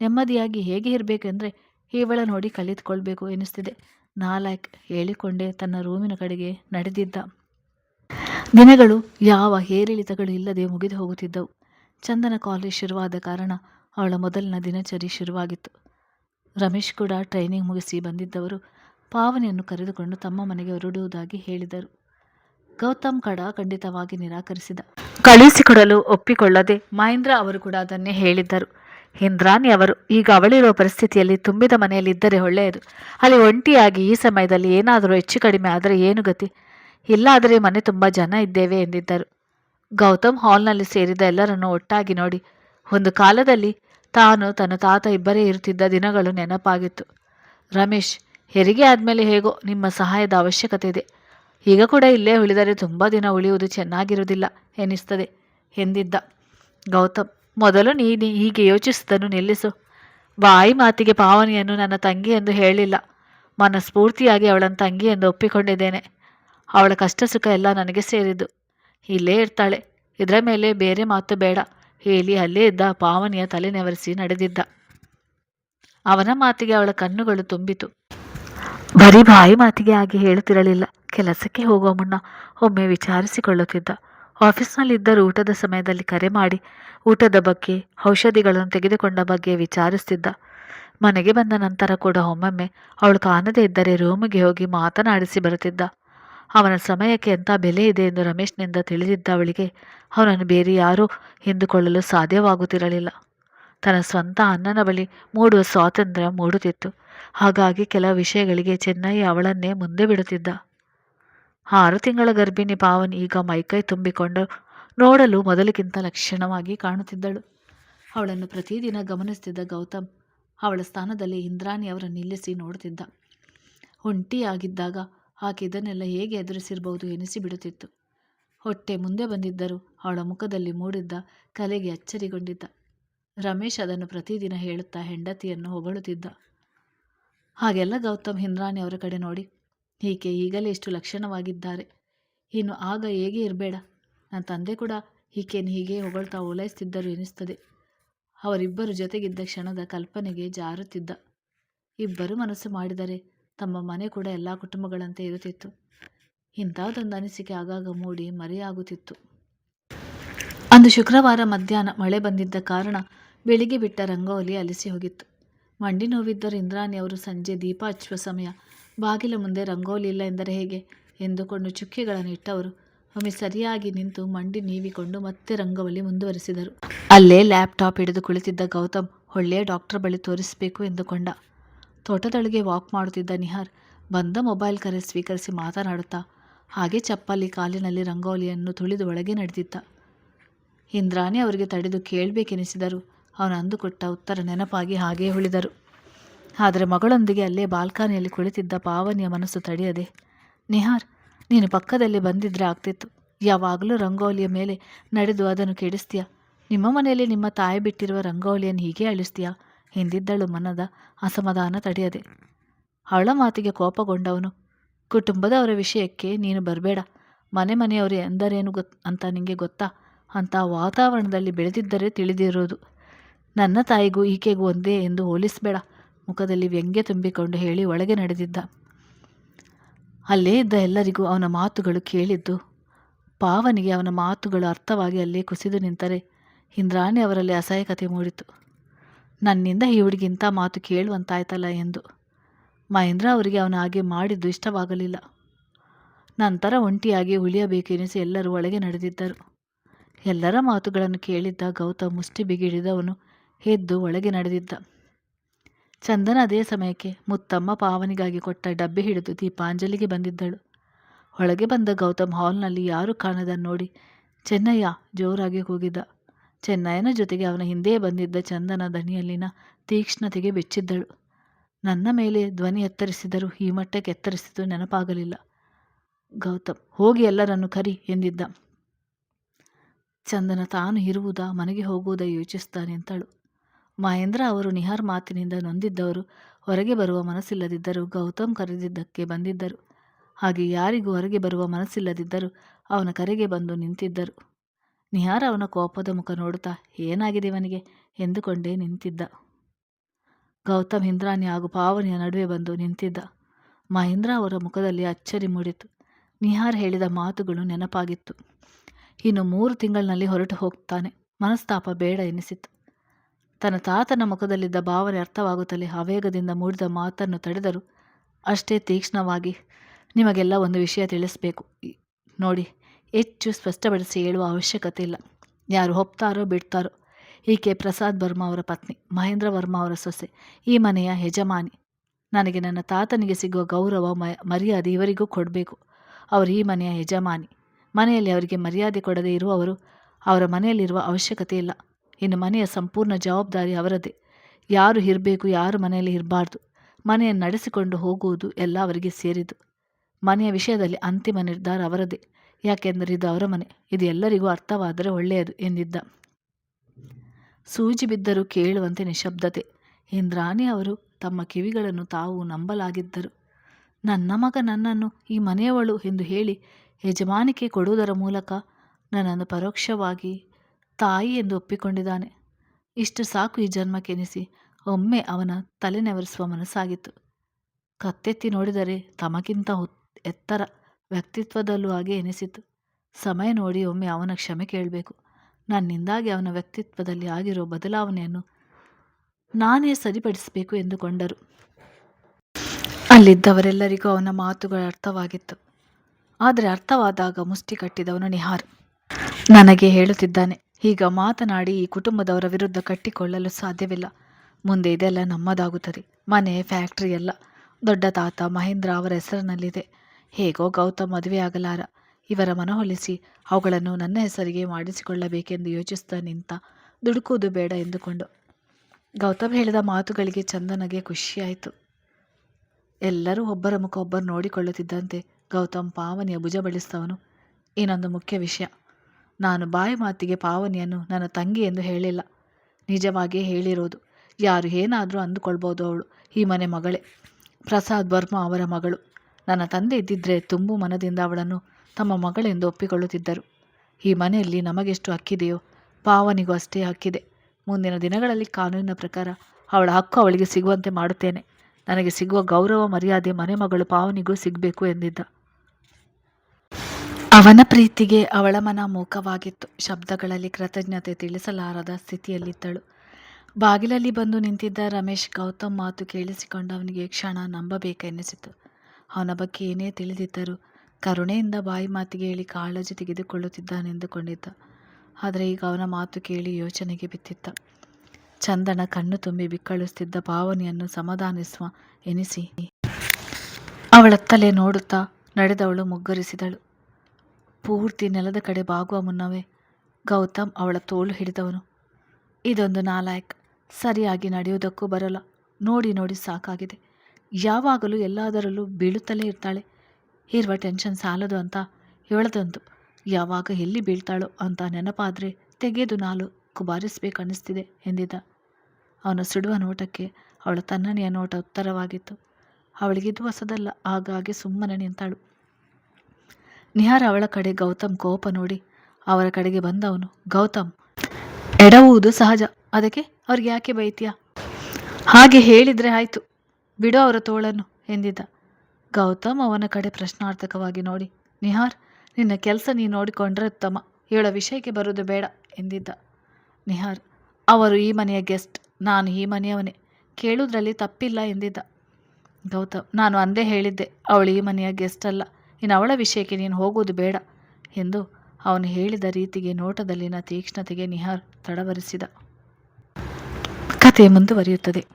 ನೆಮ್ಮದಿಯಾಗಿ ಹೇಗೆ ಇರಬೇಕೆಂದರೆ ಇವಳ ನೋಡಿ ಕಲಿತುಕೊಳ್ಬೇಕು ಎನಿಸ್ತಿದೆ. ನಾಲ್ಕು ಹೇಳಿಕೊಂಡೇ ತನ್ನ ರೂಮಿನ ಕಡೆಗೆ ನಡೆದಿದ್ದ. ದಿನಗಳು ಯಾವ ಏರಿಳಿತಗಳು ಇಲ್ಲದೆ ಮುಗಿದು ಹೋಗುತ್ತಿದ್ದವು. ಚಂದನ ಕಾಲೇಜ್ ಶುರುವಾದ ಕಾರಣ ಅವಳ ಮೊದಲಿನ ದಿನಚರಿ ಶುರುವಾಗಿತ್ತು. ರಮೇಶ್ ಕೂಡ ಟ್ರೈನಿಂಗ್ ಮುಗಿಸಿ ಬಂದಿದ್ದವರು ಪಾವನಿಯನ್ನು ಕರೆದುಕೊಂಡು ತಮ್ಮ ಮನೆಗೆ ಹೊರಡುವುದಾಗಿ ಹೇಳಿದರು. ಗೌತಮ್ ಕಡ ಖಂಡಿತವಾಗಿ ನಿರಾಕರಿಸಿದ. ಕಳುಹಿಸಿಕೊಡಲು ಒಪ್ಪಿಕೊಳ್ಳದೆ ಮಹೇಂದ್ರ ಅವರು ಕೂಡ ಅದನ್ನೇ ಹೇಳಿದ್ದರು. ಇಂದ್ರಾಣಿ ಅವರು, ಈಗ ಅವಳಿರುವ ಪರಿಸ್ಥಿತಿಯಲ್ಲಿ ತುಂಬಿದ ಮನೆಯಲ್ಲಿದ್ದರೆ ಒಳ್ಳೆಯದು. ಅಲ್ಲಿ ಒಂಟಿಯಾಗಿ ಈ ಸಮಯದಲ್ಲಿ ಏನಾದರೂ ಹೆಚ್ಚು ಕಡಿಮೆ ಆದರೆ ಏನು ಗತಿ? ಇಲ್ಲಾದರೆ ಮನೆ ತುಂಬ ಜನ ಇದ್ದೇವೆ ಎಂದಿದ್ದರು. ಗೌತಮ್ ಹಾಲ್ನಲ್ಲಿ ಸೇರಿದ ಎಲ್ಲರನ್ನು ಒಟ್ಟಾಗಿ ನೋಡಿ, ಒಂದು ಕಾಲದಲ್ಲಿ ತಾನು ತನ್ನ ತಾತ ಇಬ್ಬರೇ ಇರುತ್ತಿದ್ದ ದಿನಗಳು ನೆನಪಾಗಿತ್ತು. ರಮೇಶ್ ಹೆರಿಗೆ ಆದಮೇಲೆ ಹೇಗೋ ನಿಮ್ಮ ಸಹಾಯದ ಅವಶ್ಯಕತೆ ಇದೆ. ಈಗ ಕೂಡ ಇಲ್ಲೇ ಉಳಿದರೆ ತುಂಬ ದಿನ ಉಳಿಯುವುದು ಚೆನ್ನಾಗಿರುವುದಿಲ್ಲ ಎನಿಸ್ತದೆ ಎಂದಿದ್ದ ಗೌತಮ್. ಮೊದಲು ನೀನು ಹೀಗೆ ಯೋಚಿಸಿದನು ನಿಲ್ಲಿಸು. ಬಾಯಿ ಮಾತಿಗೆ ಪಾವನಿಯನ್ನು ನನ್ನ ತಂಗಿ ಎಂದು ಹೇಳಿಲ್ಲ. ಮನಸ್ಫೂರ್ತಿಯಾಗಿ ಅವಳನ್ನು ತಂಗಿ ಎಂದು ಒಪ್ಪಿಕೊಂಡಿದ್ದೇನೆ. ಅವಳ ಕಷ್ಟ ಸುಖ ಎಲ್ಲ ನನಗೆ ಸೇರಿದ್ದು. ಇಲ್ಲೇ ಇರ್ತಾಳೆ. ಇದರ ಮೇಲೆ ಬೇರೆ ಮಾತು ಬೇಡ. ಹೇಳಿ ಅಲ್ಲೇ ಇದ್ದ ಪಾವನಿಯ ತಲೆ ನೆವರಿಸಿ ನಡೆದಿದ್ದ. ಅವನ ಮಾತಿಗೆ ಅವಳ ಕಣ್ಣುಗಳು ತುಂಬಿತು. ಬರೀ ಬಾಯಿ ಮಾತಿಗೆ ಆಗಿ ಹೇಳುತ್ತಿರಲಿಲ್ಲ ಕೆಲಸಕ್ಕೆ ಹೋಗುವ ಮುನ್ನ ಒಮ್ಮೆ ವಿಚಾರಿಸಿಕೊಳ್ಳುತ್ತಿದ್ದ. ಆಫೀಸ್ನಲ್ಲಿದ್ದರೂ ಊಟದ ಸಮಯದಲ್ಲಿ ಕರೆ ಮಾಡಿ ಊಟದ ಬಗ್ಗೆ, ಔಷಧಿಗಳನ್ನು ತೆಗೆದುಕೊಂಡ ಬಗ್ಗೆ ವಿಚಾರಿಸ್ತಿದ್ದ. ಮನೆಗೆ ಬಂದ ನಂತರ ಕೂಡ ಒಮ್ಮೊಮ್ಮೆ ಅವಳು ಕಾಣದೇ ಇದ್ದರೆ ರೂಮಿಗೆ ಹೋಗಿ ಮಾತನಾಡಿಸಿ ಬರುತ್ತಿದ್ದ. ಅವನ ಸಮಯಕ್ಕೆ ಎಂಥ ಬೆಲೆ ಇದೆ ಎಂದು ರಮೇಶ್ನಿಂದ ತಿಳಿದಿದ್ದ ಅವಳಿಗೆ ಅವನನ್ನು ಬೇರೆ ಯಾರೂ ಎಂದುಕೊಳ್ಳಲು ಸಾಧ್ಯವಾಗುತ್ತಿರಲಿಲ್ಲ. ತನ್ನ ಸ್ವಂತ ಅಣ್ಣನ ಬಳಿ ಮೂಡುವ ಸ್ವಾತಂತ್ರ್ಯ ಮೂಡುತ್ತಿತ್ತು. ಹಾಗಾಗಿ ಕೆಲ ವಿಷಯಗಳಿಗೆ ಚೆನ್ನೈ ಅವಳನ್ನೇ ಮುಂದೆ ಬಿಡುತ್ತಿದ್ದ. ಆರು ತಿಂಗಳ ಗರ್ಭಿಣಿ ಪಾವನ್ ಈಗ ಮೈಕೈ ತುಂಬಿಕೊಂಡು ನೋಡಲು ಮೊದಲಿಗಿಂತ ಲಕ್ಷಣವಾಗಿ ಕಾಣುತ್ತಿದ್ದಳು. ಅವಳನ್ನು ಪ್ರತಿದಿನ ಗಮನಿಸುತ್ತಿದ್ದ ಗೌತಮ್ ಅವಳ ಸ್ಥಾನದಲ್ಲಿ ಇಂದ್ರಾಣಿ ಅವರನ್ನು ನಿಲ್ಲಿಸಿ ನೋಡುತ್ತಿದ್ದ. ಒಂಟಿಯಾಗಿದ್ದಾಗ ಆಕೆ ಇದನ್ನೆಲ್ಲ ಹೇಗೆ ಎದುರಿಸಿರಬಹುದು ಎನಿಸಿಬಿಡುತ್ತಿತ್ತು. ಹೊಟ್ಟೆ ಮುಂದೆ ಬಂದಿದ್ದರೂ ಅವಳ ಮುಖದಲ್ಲಿ ಮೂಡಿದ್ದ ಕಲೆಗೆ ಅಚ್ಚರಿಗೊಂಡಿದ್ದ. ರಮೇಶ್ ಅದನ್ನು ಪ್ರತಿದಿನ ಹೇಳುತ್ತಾ ಹೆಂಡತಿಯನ್ನು ಹೊಗಳುತ್ತಿದ್ದ. ಹಾಗೆಲ್ಲ ಗೌತಮ್ ಹಿಂದ್ರಾಣಿ ಅವರ ಕಡೆ ನೋಡಿ. ಈಕೆ ಈಗಲೇ ಇಷ್ಟು ಲಕ್ಷಣವಾಗಿದ್ದಾರೆ? ಇನ್ನು ಆಗ ಹೇಗೆ ಇರಬೇಡ? ನನ್ನ ತಂದೆ ಕೂಡ ಈಕೆಯನ್ನು ಹೀಗೆ ಹೊಗಳ್ತಾ ಓಲೈಸ್ತಿದ್ದರು ಎನಿಸ್ತದೆ. ಅವರಿಬ್ಬರು ಜೊತೆಗಿದ್ದ ಕ್ಷಣದ ಕಲ್ಪನೆಗೆ ಜಾರುತ್ತಿದ್ದ. ಇಬ್ಬರು ಮನಸ್ಸು ಮಾಡಿದರೆ ತಮ್ಮ ಮನೆ ಕೂಡ ಎಲ್ಲ ಕುಟುಂಬಗಳಂತೆ ಇರುತ್ತಿತ್ತು. ಇಂಥದ್ದೊಂದು ಅನಿಸಿಕೆ ಆಗಾಗ ಮೂಡಿ ಮರೆಯಾಗುತ್ತಿತ್ತು. ಅಂದು ಶುಕ್ರವಾರ ಮಧ್ಯಾಹ್ನ ಮಳೆ ಬಂದಿದ್ದ ಕಾರಣ ಬೆಳಿಗ್ಗೆ ಬಿಟ್ಟ ರಂಗೋಲಿ ಅಲಿಸಿ ಹೋಗಿತ್ತು ಮಂಡಿ ನೋವಿದ್ದರೂ ಇಂದ್ರಾಣಿ ಅವರು ಸಂಜೆ ದೀಪ ಹಚ್ಚುವ ಸಮಯ. ಬಾಗಿಲ ಮುಂದೆ ರಂಗೋಲಿ ಇಲ್ಲ ಎಂದರೆ ಹೇಗೆ? ಎಂದುಕೊಂಡು ಚುಕ್ಕೆಗಳನ್ನು ಇಟ್ಟವರು. ಒಮ್ಮೆ ಸರಿಯಾಗಿ ನಿಂತು ಮಂಡಿ ನೀವಿಕೊಂಡು ಮತ್ತೆ ರಂಗವಲ್ಲಿ ಮುಂದುವರಿಸಿದರು. ಅಲ್ಲೇ ಲ್ಯಾಪ್ಟಾಪ್ ಹಿಡಿದು ಕುಳಿತಿದ್ದ ಗೌತಮ್ ಒಳ್ಳೆಯ ಡಾಕ್ಟರ್ ಬಳಿ ತೋರಿಸಬೇಕು ಎಂದುಕೊಂಡ. ತೋಟದೊಳಗೆ ವಾಕ್ ಮಾಡುತ್ತಿದ್ದ ನಿಹಾರ್ ಬಂದ ಮೊಬೈಲ್ ಕರೆ ಸ್ವೀಕರಿಸಿ ಮಾತನಾಡುತ್ತಾ, ಹಾಗೆ ಚಪ್ಪಲಿ ಕಾಲಿನಲ್ಲಿ ರಂಗೋಲಿಯನ್ನು ತುಳಿದು ಒಳಗೆ ನಡೆದಿದ್ದ ಇಂದ್ರಾಣಿ ಅವರಿಗೆ ತಡೆದು ಕೇಳಬೇಕೆನಿಸಿದರು. ಅವನು ಅಂದುಕೊಟ್ಟ ಉತ್ತರ ನೆನಪಾಗಿ ಹಾಗೇ ಉಳಿದರು. ಆದರೆ ಮಗಳೊಂದಿಗೆ ಅಲ್ಲೇ ಬಾಲ್ಕನಿಯಲ್ಲಿ ಕುಳಿತಿದ್ದ ಪಾವನಿಯ ಮನಸ್ಸು ತಡೆಯದೆ, ನಿಹಾರ್, ನೀನು ಪಕ್ಕದಲ್ಲಿ ಬಂದಿದ್ರೆ ಆಗ್ತಿತ್ತು. ಯಾವಾಗಲೂ ರಂಗೋಲಿಯ ಮೇಲೆ ನಡೆದು ಅದನ್ನು ಕೆಡಿಸ್ತೀಯ. ನಿಮ್ಮ ಮನೆಯಲ್ಲಿ ನಿಮ್ಮ ತಾಯಿ ಬಿಟ್ಟಿರುವ ರಂಗೋಲಿಯನ್ನು ಹೀಗೆ ಅಳಿಸ್ತೀಯಾ? ಎಂದಿದ್ದಳು ಮನದ ಅಸಮಾಧಾನ ತಡೆಯದೆ. ಅವಳ ಮಾತಿಗೆ ಕೋಪಗೊಂಡವನು, ಕುಟುಂಬದವರ ವಿಷಯಕ್ಕೆ ನೀನು ಬರಬೇಡ. ಮನೆ ಮನೆಯವರು ಎಂದರೇನು ಗೊತ್, ಅಂತ ನಿಮಗೆ ಗೊತ್ತಾ? ಅಂತ ವಾತಾವರಣದಲ್ಲಿ ಬೆಳೆದಿದ್ದರೆ ತಿಳಿದಿರೋದು ನನ್ನ ತಾಯಿಗೂ ಈಕೆಗೂ ಒಂದೇ ಎಂದು ಹೋಲಿಸಬೇಡ. ಮುಖದಲ್ಲಿ ವ್ಯಂಗ್ಯ ತುಂಬಿಕೊಂಡು ಹೇಳಿ ಒಳಗೆ ನಡೆದಿದ್ದ. ಅಲ್ಲೇ ಇದ್ದ ಎಲ್ಲರಿಗೂ ಅವನ ಮಾತುಗಳು ಕೇಳಿದ್ದು. ಪಾವನಿಗೆ ಅವನ ಮಾತುಗಳು ಅರ್ಥವಾಗಿ ಅಲ್ಲೇ ಕುಸಿದು ನಿಂತರೆ ಇಂದ್ರಾಣಿ ಅವರಲ್ಲಿ ಅಸಹಾಯಕತೆ ಮೂಡಿತು. ನನ್ನಿಂದ ಈ ಹುಡುಗಿಂತ ಮಾತು ಕೇಳುವಂತಾಯ್ತಲ್ಲ ಎಂದು. ಮಹೇಂದ್ರ ಅವರಿಗೆ ಅವನ ಹಾಗೆ ಮಾಡಿದ್ದು ಇಷ್ಟವಾಗಲಿಲ್ಲ. ನಂತರ ಒಂಟಿಯಾಗಿ ಉಳಿಯಬೇಕೆನಿಸಿ ಎಲ್ಲರೂ ಒಳಗೆ ನಡೆದಿದ್ದರು. ಎಲ್ಲರ ಮಾತುಗಳನ್ನು ಕೇಳಿದ್ದ ಗೌತಮ್ ಮುಷ್ಟಿ ಬಿಗಿಡಿದವನು. ಎದ್ದು ಒಳಗೆ ನಡೆದಿದ್ದ. ಚಂದನ ಅದೇ ಸಮಯಕ್ಕೆ ಮುತ್ತಮ್ಮ ಪಾವನಿಗಾಗಿ ಕೊಟ್ಟ ಡಬ್ಬಿ ಹಿಡಿದು ದೀಪಾಂಜಲಿಗೆ ಬಂದಿದ್ದಳು. ಒಳಗೆ ಬಂದ ಗೌತಮ್ ಹಾಲ್ನಲ್ಲಿ ಯಾರು ಕಾಣದ ನೋಡಿ ಚೆನ್ನಯ್ಯ ಜೋರಾಗಿ ಕೂಗಿದ್ದ ಚೆನ್ನಯ್ಯನ ಜೊತೆಗೆ ಅವನ ಹಿಂದೆ ಬಂದಿದ್ದ ಚಂದನ ದನಿಯಲ್ಲಿನ ತೀಕ್ಷ್ಣತೆಗೆ ಬೆಚ್ಚಿದ್ದಳು. ನನ್ನ ಮೇಲೆ ಧ್ವನಿ ಎತ್ತರಿಸಿದರೂ ಈ ಮಟ್ಟಕ್ಕೆ ಎತ್ತರಿಸಿದ್ದು ನೆನಪಾಗಲಿಲ್ಲ. ಗೌತಮ್, ಹೋಗಿ ಎಲ್ಲರನ್ನು ಕರಿ ಎಂದಿದ್ದ. ಚಂದನ ತಾನು ಇರುವುದಾ ಮನೆಗೆ ಹೋಗುವುದಾ ಯೋಚಿಸ್ತಾನೆ ನಿಂತಳು ಮಹೇಂದ್ರ ಅವರು ನಿಹಾರ್ ಮಾತಿನಿಂದ ನೊಂದಿದ್ದವರು, ಹೊರಗೆ ಬರುವ ಮನಸ್ಸಿಲ್ಲದಿದ್ದರೂ ಗೌತಮ್ ಕರೆದಿದ್ದಕ್ಕೆ ಬಂದಿದ್ದರು. ಹಾಗೆ ಯಾರಿಗೂ ಹೊರಗೆ ಬರುವ ಮನಸ್ಸಿಲ್ಲದಿದ್ದರೂ ಅವನ ಕರೆಗೆ ಬಂದು ನಿಂತಿದ್ದರು. ನಿಹಾರ್ ಅವನ ಕೋಪದ ಮುಖ ನೋಡುತ್ತಾ, ಏನಾಗಿದೆ ಇವನಿಗೆ? ಎಂದುಕೊಂಡೇ ನಿಂತಿದ್ದ. ಗೌತಮ್ ಇಂದ್ರಾಣಿ ಹಾಗೂ ಪಾವನಿಯ ನಡುವೆ ಬಂದು ನಿಂತಿದ್ದ. ಮಹೇಂದ್ರ ಅವರ ಮುಖದಲ್ಲಿ ಅಚ್ಚರಿ ಮೂಡಿತು ನಿಹಾರ್ ಹೇಳಿದ ಮಾತುಗಳು ನೆನಪಾಗಿತ್ತು. ಇನ್ನು ಮೂರು ತಿಂಗಳಿನಲ್ಲಿ ಹೊರಟು ಹೋಗ್ತಾನೆ. ಮನಸ್ತಾಪ ಬೇಡ ಎನಿಸಿತು. ತನ್ನ ತಾತನ ಮುಖದಲ್ಲಿದ್ದ ಭಾವನೆ ಅರ್ಥವಾಗುತ್ತಲೇ ಆವೇಗದಿಂದ ಮೂಡಿದ ಮಾತನ್ನು ತಡೆದರು. ಅಷ್ಟೇ ತೀಕ್ಷ್ಣವಾಗಿ, ನಿಮಗೆಲ್ಲ ಒಂದು ವಿಷಯ ತಿಳಿಸಬೇಕು. ನೋಡಿ, ಹೆಚ್ಚು ಸ್ಪಷ್ಟಪಡಿಸಿ ಹೇಳುವ ಅವಶ್ಯಕತೆ ಇಲ್ಲ. ಯಾರು ಒಪ್ತಾರೋ ಬಿಡ್ತಾರೋ. ಈಕೆ ಪ್ರಸಾದ್ ವರ್ಮಾ ಅವರ ಪತ್ನಿ, ಮಹೇಂದ್ರ ವರ್ಮಾ ಅವರ ಸೊಸೆ, ಈ ಮನೆಯ ಯಜಮಾನಿ. ನನಗೆ ನನ್ನ ತಾತನಿಗೆ ಸಿಗುವ ಗೌರವ ಮ, ಮರ್ಯಾದೆ ಇವರಿಗೂ ಕೊಡಬೇಕು. ಅವರು ಈ ಮನೆಯ ಯಜಮಾನಿ. ಮನೆಯಲ್ಲಿ ಅವರಿಗೆ ಮರ್ಯಾದೆ ಕೊಡದೇ ಇರುವವರು ಅವರ ಮನೆಯಲ್ಲಿರುವ ಅವಶ್ಯಕತೆ ಇಲ್ಲ. ಇನ್ನು ಮನೆಯ ಸಂಪೂರ್ಣ ಜವಾಬ್ದಾರಿ ಅವರದೇ. ಯಾರು ಇರಬೇಕು, ಯಾರು ಮನೆಯಲ್ಲಿ ಇರಬಾರ್ದು. ಮನೆಯನ್ನು ನಡೆಸಿಕೊಂಡು ಹೋಗುವುದು ಎಲ್ಲ ಅವರಿಗೆ ಸೇರಿದ್ದು. ಮನೆಯ ವಿಷಯದಲ್ಲಿ ಅಂತಿಮ ನಿರ್ಧಾರ ಅವರದೇ. ಯಾಕೆಂದರೆ ಇದು ಅವರ ಮನೆ. ಇದು ಎಲ್ಲರಿಗೂ ಅರ್ಥವಾದರೆ ಒಳ್ಳೆಯದು ಎಂದಿದ್ದ. ಸೂಜಿ ಬಿದ್ದರೂ ಕೇಳುವಂತೆ ನಿಶಬ್ದತೆ. ಇಂದ್ರಾಣಿ ಅವರು ತಮ್ಮ ಕಿವಿಗಳನ್ನು ತಾವು ನಂಬಲಾಗಿದ್ದರು. ನನ್ನ ಮಗ ನನ್ನನ್ನು ಈ ಮನೆಯವಳು ಎಂದು ಹೇಳಿ ಯಜಮಾನಿಕೆ ಕೊಡುವುದರ ಮೂಲಕ ನನ್ನನ್ನು ಪರೋಕ್ಷವಾಗಿ ತಾಯಿ ಎಂದು ಒಪ್ಪಿಕೊಂಡಿದ್ದಾನೆ. ಇಷ್ಟು ಸಾಕು ಈ ಜನ್ಮಕ್ಕೆನಿಸಿ ಒಮ್ಮೆ ಅವನ ತಲೆನೆವರಿಸುವ ಮನಸ್ಸಾಗಿತ್ತು. ಕತ್ತೆತ್ತಿ ನೋಡಿದರೆ ತಮಗಿಂತ ಎತ್ತರ ವ್ಯಕ್ತಿತ್ವದಲ್ಲೂ ಹಾಗೆ ಎನಿಸಿತು ಸಮಯ ನೋಡಿ ಒಮ್ಮೆ ಅವನ ಕ್ಷಮೆ ಕೇಳಬೇಕು. ನನ್ನಿಂದಾಗಿ ಅವನ ವ್ಯಕ್ತಿತ್ವದಲ್ಲಿ ಆಗಿರೋ ಬದಲಾವಣೆಯನ್ನು ನಾನೇ ಸರಿಪಡಿಸಬೇಕು ಎಂದುಕೊಂಡರು. ಅಲ್ಲಿದ್ದವರೆಲ್ಲರಿಗೂ ಅವನ ಮಾತುಗಳು ಅರ್ಥವಾಗಿತ್ತು. ಆದರೆ ಅರ್ಥವಾದಾಗ ಮುಷ್ಟಿ ಕಟ್ಟಿದವನು ನಿಹಾರ್. ನನಗೆ ಹೇಳುತ್ತಿದ್ದಾನೆ ಈಗ ಮಾತನಾಡಿ ಈ ಕುಟುಂಬದವರ ವಿರುದ್ಧ ಕಟ್ಟಿಕೊಳ್ಳಲು ಸಾಧ್ಯವಿಲ್ಲ. ಮುಂದೆ ಇದೆಲ್ಲ ನಮ್ಮದಾಗುತ್ತದೆ. ಮನೆ, ಫ್ಯಾಕ್ಟ್ರಿ ಎಲ್ಲ. ದೊಡ್ಡ ತಾತ ಮಹೇಂದ್ರ ಅವರ ಹೆಸರಿನಲ್ಲಿದೆ. ಹೇಗೋ ಗೌತಮ್ ಮದುವೆಯಾಗಲಾರ ಇವರ ಮನವೊಲಿಸಿ ಅವುಗಳನ್ನು ನನ್ನ ಹೆಸರಿಗೆ ಮಾಡಿಸಿಕೊಳ್ಳಬೇಕೆಂದು ಯೋಚಿಸ್ತಾ ನಿಂತ ದುಡುಕುವುದು ಬೇಡ ಎಂದುಕೊಂಡು. ಗೌತಮ್ ಹೇಳಿದ ಮಾತುಗಳಿಗೆ ಚಂದನಗೆ ಖುಷಿಯಾಯಿತು. ಎಲ್ಲರೂ ಒಬ್ಬರ ಮುಖ ಒಬ್ಬರು ನೋಡಿಕೊಳ್ಳುತ್ತಿದ್ದಂತೆ ಗೌತಮ್ ಪಾವನಿಯ ಭುಜ ಬಳಸಿದವನು ಇನ್ನೊಂದು ಮುಖ್ಯ ವಿಷಯ. ನಾನು ಬಾಯಿ ಮಾತಿಗೆ ಪಾವನಿಯನ್ನು ನನ್ನ ತಂಗಿ ಎಂದು ಹೇಳಿಲ್ಲ. ನಿಜವಾಗಿಯೇ ಹೇಳಿರೋದು. ಯಾರು ಏನಾದರೂ ಅಂದುಕೊಳ್ಬೋದು ಅವಳು, ಈ ಮನೆ ಮಗಳೇ. ಪ್ರಸಾದ್ ವರ್ಮಾ ಅವರ ಮಗಳು. ನನ್ನ ತಂದೆ ಇದ್ದಿದ್ದರೆ ತುಂಬು ಮನದಿಂದ ಅವಳನ್ನು ತಮ್ಮ ಮಗಳೆಂದು ಒಪ್ಪಿಕೊಳ್ಳುತ್ತಿದ್ದರು. ಈ ಮನೆಯಲ್ಲಿ ನಮಗೆಷ್ಟು ಹಕ್ಕಿದೆಯೋ, ಪಾವನಿಗೂ ಅಷ್ಟೇ ಹಕ್ಕಿದೆ. ಮುಂದಿನ ದಿನಗಳಲ್ಲಿ ಕಾನೂನಿನ ಪ್ರಕಾರ ಅವಳ ಹಕ್ಕು ಅವಳಿಗೆ ಸಿಗುವಂತೆ ಮಾಡುತ್ತೇನೆ. ನನಗೆ ಸಿಗುವ ಗೌರವ, ಮರ್ಯಾದೆ ಮನೆ ಮಗಳು ಪಾವನಿಗೂ ಸಿಗಬೇಕು ಎಂದಿದ್ದ. ಅವನ ಪ್ರೀತಿಗೆ ಅವಳ ಮನ ಮೂಕವಾಗಿತ್ತು. ಶಬ್ದಗಳಲ್ಲಿ ಕೃತಜ್ಞತೆ ತಿಳಿಸಲಾರದ ಸ್ಥಿತಿಯಲ್ಲಿದ್ದಳು. ಬಾಗಿಲಲ್ಲಿ ಬಂದು ನಿಂತಿದ್ದ ರಮೇಶ್ ಗೌತಮ್ ಮಾತು ಕೇಳಿಸಿಕೊಂಡು ಅವನಿಗೆ ಕ್ಷಣ ನಂಬಬೇಕೆನ್ನಿಸಿತು ಅವನ ಬಗ್ಗೆ ಏನೇ ತಿಳಿದಿದ್ದರೂ ಕರುಣೆಯಿಂದ ಬಾಯಿ ಮಾತಿಗೆ ಹೇಳಿ ಕಾಳಜಿ ತೆಗೆದುಕೊಳ್ಳುತ್ತಿದ್ದಾನೆಂದುಕೊಂಡಿದ್ದ. ಆದರೆ ಈಗ ಅವನ ಮಾತು ಕೇಳಿ ಯೋಚನೆಗೆ ಬಿತ್ತಿದ್ದ. ಚಂದನ ಕಣ್ಣು ತುಂಬಿ ಬಿಕ್ಕಳಿಸುತ್ತಿದ್ದ ಭಾವನೆಯನ್ನು ಸಮಾಧಾನಿಸುವ ಎನಿಸಿ ಅವಳ ತಲೆ ನೋಡುತ್ತಾ ನಡೆದವಳು ಮುಗ್ಗರಿಸಿದಳು. ಪೂರ್ತಿ ನೆಲದ ಕಡೆ ಬಾಗುವ ಮುನ್ನವೇ ಗೌತಮ್ ಅವಳ ತೋಳು ಹಿಡಿದವನು. ಇದೊಂದು ನಾಲಾಯಕ್. ಸರಿಯಾಗಿ ನಡೆಯುವುದಕ್ಕೂ ಬರಲ್ಲ. ನೋಡಿ ನೋಡಿ ಸಾಕಾಗಿದೆ. ಯಾವಾಗಲೂ ಎಲ್ಲದರಲ್ಲೂ ಬೀಳುತ್ತಲೇ ಇರ್ತಾಳೆ. ಇರುವ ಟೆನ್ಷನ್ ಸಾಲದು ಅಂತ ಹೇಳದಂತು. ಯಾವಾಗ ಎಲ್ಲಿ ಬೀಳ್ತಾಳೋ ಅಂತ ನೆನಪಾದರೆ ತೆಗೆದು ನಾಲು ಕುಬಾರಿಸ್ಬೇಕನ್ನಿಸ್ತಿದೆ ಎಂದಿದ್ದ. ಅವನ ಸುಡುವ ನೋಟಕ್ಕೆ ಅವಳ ತನ್ನನೆಯ ನೋಟ ಉತ್ತರವಾಗಿತ್ತು. ಅವಳಿಗಿದು ಹೊಸದಲ್ಲ ಆಗಾಗ್ಗೆ ಸುಮ್ಮನೆ ನಿಂತಾಳು. ನಿಹಾರ್ ಅವಳ ಕಡೆ ಗೌತಮ್ ಕೋಪ ನೋಡಿ, ಅವರ ಕಡೆಗೆ ಬಂದವನು ಗೌತಮ್. ಎಡವುವುದು ಸಹಜ, ಅದಕ್ಕೆ ಅವ್ರಿಗೆ ಯಾಕೆ ಬೈತೀಯ? ಹಾಗೆ ಹೇಳಿದರೆ ಆಯಿತು, ಬಿಡು ಅವರ ತೋಳನ್ನು ಎಂದಿದ್ದ. ಗೌತಮ್ ಅವನ ಕಡೆ ಪ್ರಶ್ನಾರ್ಥಕವಾಗಿ ನೋಡಿ, ನಿಹಾರ್, ನಿನ್ನ ಕೆಲಸ ನೀ ನೋಡಿಕೊಂಡ್ರೆ ಉತ್ತಮ ಇವಳ ವಿಷಯಕ್ಕೆ ಬರೋದು ಬೇಡ ಎಂದಿದ್ದ. ನಿಹಾರ್, ಅವರು ಈ ಮನೆಯ ಗೆಸ್ಟ್, ನಾನು ಈ ಮನೆಯವನೇ ಕೇಳುವುದರಲ್ಲಿ ತಪ್ಪಿಲ್ಲ ಎಂದಿದ್ದ. ಗೌತಮ್, ನಾನು ಅಂದೇ ಹೇಳಿದ್ದೆ, ಅವಳು ಈ ಮನೆಯ ಗೆಸ್ಟ್ ಅಲ್ಲ ಇನ್ನು ಅವಳ ವಿಷಯಕ್ಕೆ ನೀನು ಹೋಗುವುದು ಬೇಡ ಎಂದು ಅವನು ಹೇಳಿದ ರೀತಿಗೆ ನೋಟದಲ್ಲಿನ ತೀಕ್ಷ್ಣತೆಗೆ ನಿಹಾರ್ ತಡವರಿಸಿದ. ಕತೆ ಮುಂದುವರಿಯುತ್ತದೆ.